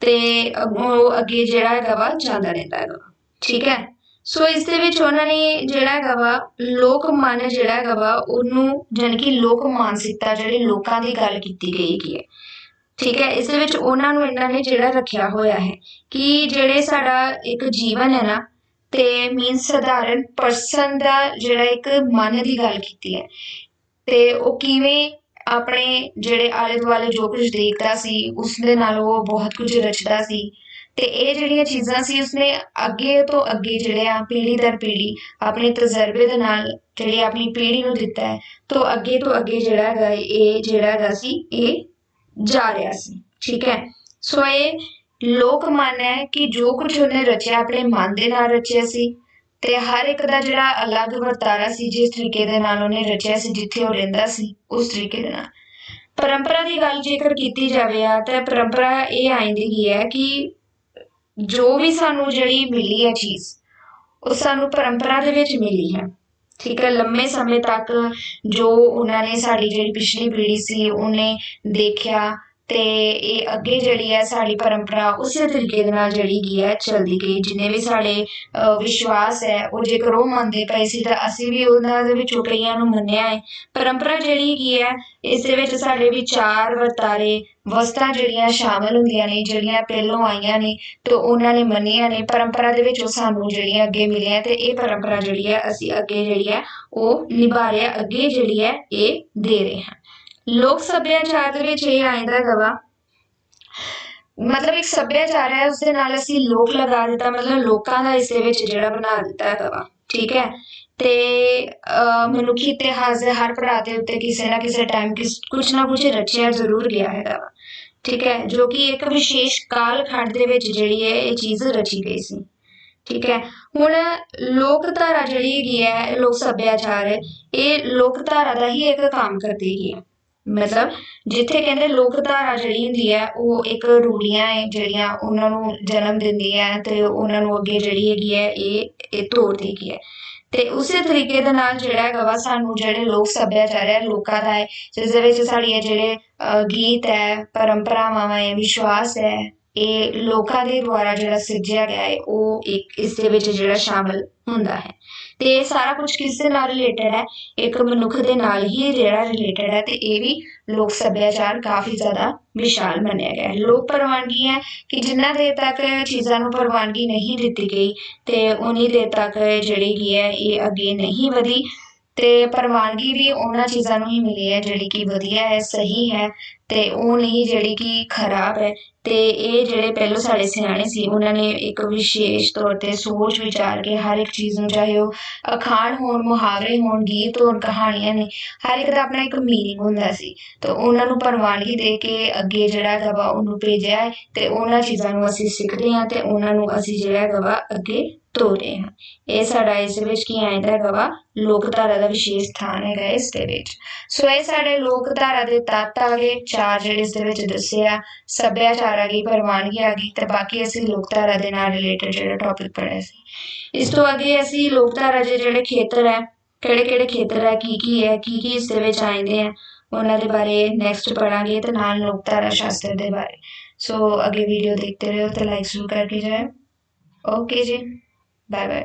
ਤੇ ਉਹ ਅੱਗੇ ਜਿਹੜਾ ਹੈਗਾ ਵਾ, ਜਾਂਦਾ ਰਹਿੰਦਾ ਹੈਗਾ ਠੀਕ ਹੈ? ਸੋ ਇਸ ਦੇ ਵਿੱਚ ਉਹਨਾਂ ਨੇ ਜਿਹੜਾ ਹੈਗਾ ਵਾ, ਲੋਕ ਮਨ ਜਿਹੜਾ ਹੈਗਾ ਵਾ, ਉਹਨੂੰ ਜਾਣੀ ਕਿ ਲੋਕ ਮਾਨਸਿਕਤਾ, ਜਿਹੜੇ ਲੋਕਾਂ ਦੀ ਗੱਲ ਕੀਤੀ ਗਈ ਹੈਗੀ ਹੈ। ਠੀਕ ਹੈ, ਇਸ ਦੇ ਵਿੱਚ ਉਹਨਾਂ ਨੂੰ ਇਹਨਾਂ ਨੇ ਜਿਹੜਾ ਰੱਖਿਆ ਹੋਇਆ ਹੈ ਕਿ ਜਿਹੜੇ ਸਾਡਾ ਇੱਕ ਜੀਵਨ ਹੈ ਨਾ, ਤੇ ਮੀਨ ਸਧਾਰਨ ਪਰਸਨ ਦਾ ਜਿਹੜਾ ਇੱਕ ਮਨ ਦੀ ਗੱਲ ਕੀਤੀ ਹੈ। ਤੇ ਉਹ ਕਿਵੇਂ ਆਪਣੇ ਜਿਹੜੇ ਆਲੇ ਦੁਆਲੇ ਜੋ ਕੁਝ ਦੇਖਦਾ ਸੀ ਉਸ ਦੇ ਨਾਲ ਉਹ ਬਹੁਤ ਕੁਝ ਰਚਦਾ ਸੀ। ਤੇ ਇਹ ਜਿਹੜੀਆਂ ਚੀਜ਼ਾਂ ਸੀ, ਉਸਨੇ ਅੱਗੇ ਤੋਂ ਅੱਗੇ ਜਿਹੜੇ ਆ, ਪੀੜ੍ਹੀ ਦਰ ਪੀੜ੍ਹੀ ਆਪਣੇ ਤਜਰਬੇ ਦੇ ਨਾਲ ਜਿਹੜੀ ਆਪਣੀ ਪੀੜ੍ਹੀ ਨੂੰ ਦਿੱਤਾ ਹੈ, ਤੋਂ ਅੱਗੇ ਤੋਂ ਅੱਗੇ ਜਿਹੜਾ ਹੈਗਾ, ਇਹ ਜਿਹੜਾ ਹੈਗਾ ਸੀ, ਇਹ ਜਾ ਰਿਹਾ ਸੀ। ਠੀਕ ਹੈ। ਸੋ ਇਹ ਲੋਕ ਮਨ ਹੈ ਕਿ ਜੋ ਕੁਝ ਉਹਨੇ ਰਚਿਆ, ਆਪਣੇ ਮਨ ਦੇ ਨਾਲ ਰਚਿਆ ਸੀ ਤੇ ਹਰ ਇੱਕ ਦਾ ਜਿਹੜਾ ਅਲੱਗ ਵਰਤਾਰਾ ਸੀ, ਜਿਸ ਤਰੀਕੇ ਦੇ ਨਾਲ ਉਹਨੇ ਰਚਿਆ ਸੀ, ਜਿੱਥੇ ਉਹ ਰਹਿੰਦਾ ਸੀ, ਉਸ ਤਰੀਕੇ ਦੇ ਨਾਲ। ਪਰੰਪਰਾ ਦੀ ਗੱਲ ਜੇਕਰ ਕੀਤੀ ਜਾਵੇ ਆ, ਤਾਂ ਪਰੰਪਰਾ ਇਹ ਆਇੰਦੀ ਹੈ ਕਿ ਜੋ ਵੀ ਸਾਨੂੰ ਜਿਹੜੀ ਮਿਲੀ ਹੈ ਚੀਜ਼, ਉਹ ਸਾਨੂੰ ਪਰੰਪਰਾ ਦੇ ਵਿੱਚ ਮਿਲੀ ਹੈ। ਠੀਕ ਹੈ, ਲੰਮੇ ਸਮੇਂ ਤੱਕ ਜੋ ਉਹਨਾਂ ਨੇ ਸਾਡੀ ਜਿਹੜੀ ਪਿਛਲੀ ਪੀੜ੍ਹੀ ਸੀ, ਉਹਨੇ ਦੇਖਿਆ ਤੇ ਇਹ ਅੱਗੇ ਜਿਹੜੀ ਹੈ ਸਾਡੀ ਪਰੰਪਰਾ ਉਸੇ ਤਰੀਕੇ ਦੇ ਨਾਲ ਜਿਹੜੀ ਗਈ ਹੈ ਚਲਦੀ ਗਈ। ਜਿੰਨੇ ਵੀ ਸਾਡੇ ਵਿਸ਼ਵਾਸ ਹੈ ਉਹ ਜੇਕਰ ਉਹ ਮੰਨਦੇ ਪਏ ਸੀ ਤਾਂ ਅਸੀਂ ਵੀ ਉਹਨਾਂ ਦੇ ਵਿੱਚੋਂ ਕਈਆਂ ਨੂੰ ਮੰਨਿਆ ਹੈ। ਪਰੰਪਰਾ ਜਿਹੜੀ ਕੀ ਹੈ ਇਸ ਦੇ ਵਿੱਚ ਸਾਡੇ ਵਿਚਾਰ ਵਰਤਾਰੇ ਵਸਤਾਂ ਜਿਹੜੀਆਂ ਸ਼ਾਮਲ ਹੁੰਦੀਆਂ ਨੇ ਜਿਹੜੀਆਂ ਪਹਿਲੋਂ ਆਈਆਂ ਨੇ ਤੇ ਉਹਨਾਂ ਨੇ ਮੰਨੀਆਂ ਨੇ। ਪਰੰਪਰਾ ਦੇ ਵਿੱਚ ਉਹ ਸਾਨੂੰ ਜਿਹੜੀਆਂ ਅੱਗੇ ਮਿਲੀਆਂ ਤੇ ਇਹ ਪਰੰਪਰਾ ਜਿਹੜੀ ਹੈ ਅਸੀਂ ਅੱਗੇ ਜਿਹੜੀ ਹੈ ਉਹ ਨਿਭਾ ਰਹੇ ਹਾਂ, ਅੱਗੇ ਜਿਹੜੀ ਹੈ ਇਹ ਦੇ ਰਹੇ ਹਾਂ। ਲੋਕ ਸੱਭਿਆਚਾਰ ਦੇ ਵਿੱਚ ਇਹ ਆਇੰਦਾ ਗਵਾ ਮਤਲਬ ਇੱਕ ਸੱਭਿਆਚਾਰ ਹੈ ਉਸ ਦੇ ਨਾਲ ਅਸੀਂ ਲੋਕ ਲਗਾ ਦਿੱਤਾ ਮਤਲਬ ਲੋਕਾਂ ਦਾ ਇਸ ਦੇ ਵਿੱਚ ਜਿਹੜਾ ਬਣਾ ਦਿੱਤਾ ਹੈਗਾ ਵਾ। ਠੀਕ ਹੈ? ਤੇ ਅਹ, ਮਨੁੱਖੀ ਇਤਿਹਾਸ ਦੇ ਹਰ ਪੜਾਅ ਦੇ ਉੱਤੇ ਕਿਸੇ ਨਾ ਕਿਸੇ ਟਾਈਮ ਕਿਸ ਕੁਝ ਨਾ ਕੁਝ ਰਚਿਆ ਜ਼ਰੂਰ ਗਿਆ ਹੈਗਾ ਵਾ। ਠੀਕ ਹੈ? ਜੋ ਕਿ ਇੱਕ ਵਿਸ਼ੇਸ਼ ਕਾਲ ਖੰਡ ਦੇ ਵਿੱਚ ਜਿਹੜੀ ਹੈ ਇਹ ਚੀਜ਼ ਰਚੀ ਗਈ ਸੀ। ਠੀਕ ਹੈ? ਹੁਣ ਲੋਕ ਧਾਰਾ ਜਿਹੜੀ ਹੈਗੀ ਹੈ ਲੋਕ ਸੱਭਿਆਚਾਰ ਹੈ ਇਹ ਲੋਕ ਧਾਰਾ ਦਾ ਹੀ ਇੱਕ ਕੰਮ ਕਰਦੀ ਹੈਗੀ ਹੈ। ਮਤਲਬ ਜਿੱਥੇ ਕਹਿੰਦੇ ਲੋਕ ਧਾਰਾ ਜਿਹੜੀ ਹੁੰਦੀ ਹੈ ਉਹ ਇੱਕ ਰੂੜੀਆਂ ਹੈ ਜਿਹੜੀਆਂ ਉਹਨਾਂ ਨੂੰ ਜਨਮ ਦਿੰਦੀ ਹੈ ਤੇ ਉਹਨਾਂ ਨੂੰ ਅੱਗੇ ਜਿਹੜੀ ਹੈਗੀ ਹੈ ਇਹ ਇਹ ਤੋਰਦੀ ਹੈਗੀ ਹੈ। ਤੇ ਉਸੇ ਤਰੀਕੇ ਦੇ ਨਾਲ ਜਿਹੜਾ ਹੈਗਾ ਵਾ ਸਾਨੂੰ ਜਿਹੜੇ ਲੋਕ ਸੱਭਿਆਚਾਰ ਹੈ ਲੋਕਾਂ ਦਾ ਹੈ ਜਿਸ ਦੇ ਵਿੱਚ ਸਾਡੀਆਂ ਜਿਹੜੇ ਗੀਤ ਹੈ ਪਰੰਪਰਾਵਾਂ ਹੈ ਵਿਸ਼ਵਾਸ ਹੈ ਇਹ ਲੋਕਾਂ ਦੇ ਦੁਆਰਾ ਜਿਹੜਾ ਸਿਰਜਿਆ ਗਿਆ ਹੈ, ਉਹ ਇੱਕ ਇਸ ਦੇ ਵਿੱਚ ਜਿਹੜਾ ਸ਼ਾਮਲ ਹੁੰਦਾ ਹੈ। ਤੇ ਇਹ ਸਾਰਾ ਕੁਝ ਕਿਸ ਦੇ ਨਾਲ ਰਿਲੇਟਡ ਹੈ? ਇੱਕ ਮਨੁੱਖ ਦੇ ਨਾਲ ਹੀ ਜਿਹੜਾ ਰਿਲੇਟਡ ਹੈ ਤੇ ਇਹ ਵੀ ਲੋਕ ਸੱਭਿਆਚਾਰ ਕਾਫੀ ਜ਼ਿਆਦਾ ਵਿਸ਼ਾਲ ਮੰਨਿਆ ਗਿਆ ਹੈ। ਲੋਕ ਪ੍ਰਵਾਨਗੀ ਹੈ ਕਿ ਜਿੰਨਾ ਦੇਰ ਤੱਕ ਚੀਜ਼ਾਂ ਨੂੰ ਪ੍ਰਵਾਨਗੀ ਨਹੀਂ ਦਿੱਤੀ ਗਈ ਤੇ ਉਨੀ ਦੇਰ ਤੱਕ ਜਿਹੜੀ ਕੀ ਹੈ, ਇਹ ਅੱਗੇ ਨਹੀਂ ਵਧੀ ਤੇ ਪ੍ਰਵਾਨਗੀ ਵੀ ਉਹਨਾਂ ਚੀਜ਼ਾਂ ਨੂੰ ਹੀ ਮਿਲੀ ਹੈ ਜਿਹੜੀ ਕਿ ਵਧੀਆ ਹੈ, ਸਹੀ ਹੈ ਤੇ ਉਹ ਨਹੀਂ ਜਿਹੜੀ ਕਿ ਖਰਾਬ ਹੈ ਤੇ ਇਹ ਜਿਹੜੇ ਪਹਿਲੋਂ ਸਾਡੇ ਸਿਆਣੇ ਸੀ, ਉਹਨਾਂ ਨੇ ਇੱਕ ਵਿਸ਼ੇਸ਼ ਤੌਰ ਤੇ ਸੋਚ ਵਿਚਾਰ ਕੇ ਹਰ ਇੱਕ ਚੀਜ਼ ਨੂੰ ਚਾਹੇ ਉਹ ਅਖਾਣ ਹੋਣ, ਮੁਹਾਵਰੇ ਹੋਣ, ਗੀਤ ਹੋਣ, ਕਹਾਣੀਆਂ ਨੇ, ਹਰ ਇੱਕ ਦਾ ਆਪਣਾ ਇੱਕ ਮੀਨਿੰਗ ਹੁੰਦਾ ਸੀ। ਤੇ ਉਹਨਾਂ ਨੂੰ ਪ੍ਰਵਾਨਗੀ ਦੇ ਕੇ ਅੱਗੇ ਜਿਹੜਾ ਹੈਗਾ ਉਹਨੂੰ ਭੇਜਿਆ ਹੈ ਤੇ ਉਹਨਾਂ ਚੀਜ਼ਾਂ ਨੂੰ ਅਸੀਂ ਸਿੱਖਦੇ ਹਾਂ ਤੇ ਉਹਨਾਂ ਨੂੰ ਅਸੀਂ ਜਿਹੜਾ ਹੈਗਾ ਵਾ ਅੱਗੇ ਤੋਰੇ ਹਾਂ। ਇਹ ਸਾਡਾ ਇਸ ਵਿੱਚ ਕੀ ਆਇੰਦਾ ਹੈਗਾ ਵਾ ਲੋਕਧਾਰਾ ਦਾ ਵਿਸ਼ੇਸ਼ ਸਥਾਨ ਹੈਗਾ ਇਸ ਦੇ ਵਿੱਚ। ਸੋ ਇਹ ਸਾਡੇ ਲੋਕਧਾਰਾ ਦੇ ਤੱਤ ਆ ਗਏ, ਚਾਰ ਜਿਹੜੇ ਇਸ ਦੇ ਵਿੱਚ ਦੱਸੇ ਆ, ਸੱਭਿਆਚਾਰ ਲੋਕਧਾਰਾ ਲਈ ਪ੍ਰਵਾਨਗੀ ਆ ਗਈ ਤੇ ਬਾਕੀ ਅਸੀਂ ਲੋਕਧਾਰਾ ਦੇ ਨਾਲ ਰਿਲੇਟਡ ਜਿਹੜਾ ਟੌਪਿਕ ਪੜਿਆ ਸੀ। ਇਸ ਤੋਂ ਅੱਗੇ ਅਸੀਂ ਲੋਕਧਾਰਾ ਦੇ ਜਿਹੜੇ ਖੇਤਰ ਹੈ ਕਿਹੜੇ ਕਿਹੜੇ ਖੇਤਰ ਹੈ ਕੀ ਕੀ ਹੈ, ਕੀ ਕੀ ਇਸ ਦੇ ਵਿੱਚ ਆਉਂਦੇ ਆ, ਉਹਨਾਂ ਦੇ ਬਾਰੇ ਨੈਕਸਟ ਪੜਾਂਗੇ ਤੇ ਨਾਲ ਲੋਕਧਾਰਾ ਸ਼ਾਸਤਰ ਦੇ ਬਾਰੇ। ਸੋ ਅਗਲੀ ਵੀਡੀਓ ਦੇਖਦੇ ਰਹੋ ਤੇ ਲਾਈਕ ਜ਼ਰੂਰ ਕਰਕੇ ਜਾਇਓ। ਓਕੇ ਜੀ ਬਾਏ ਬਾਏ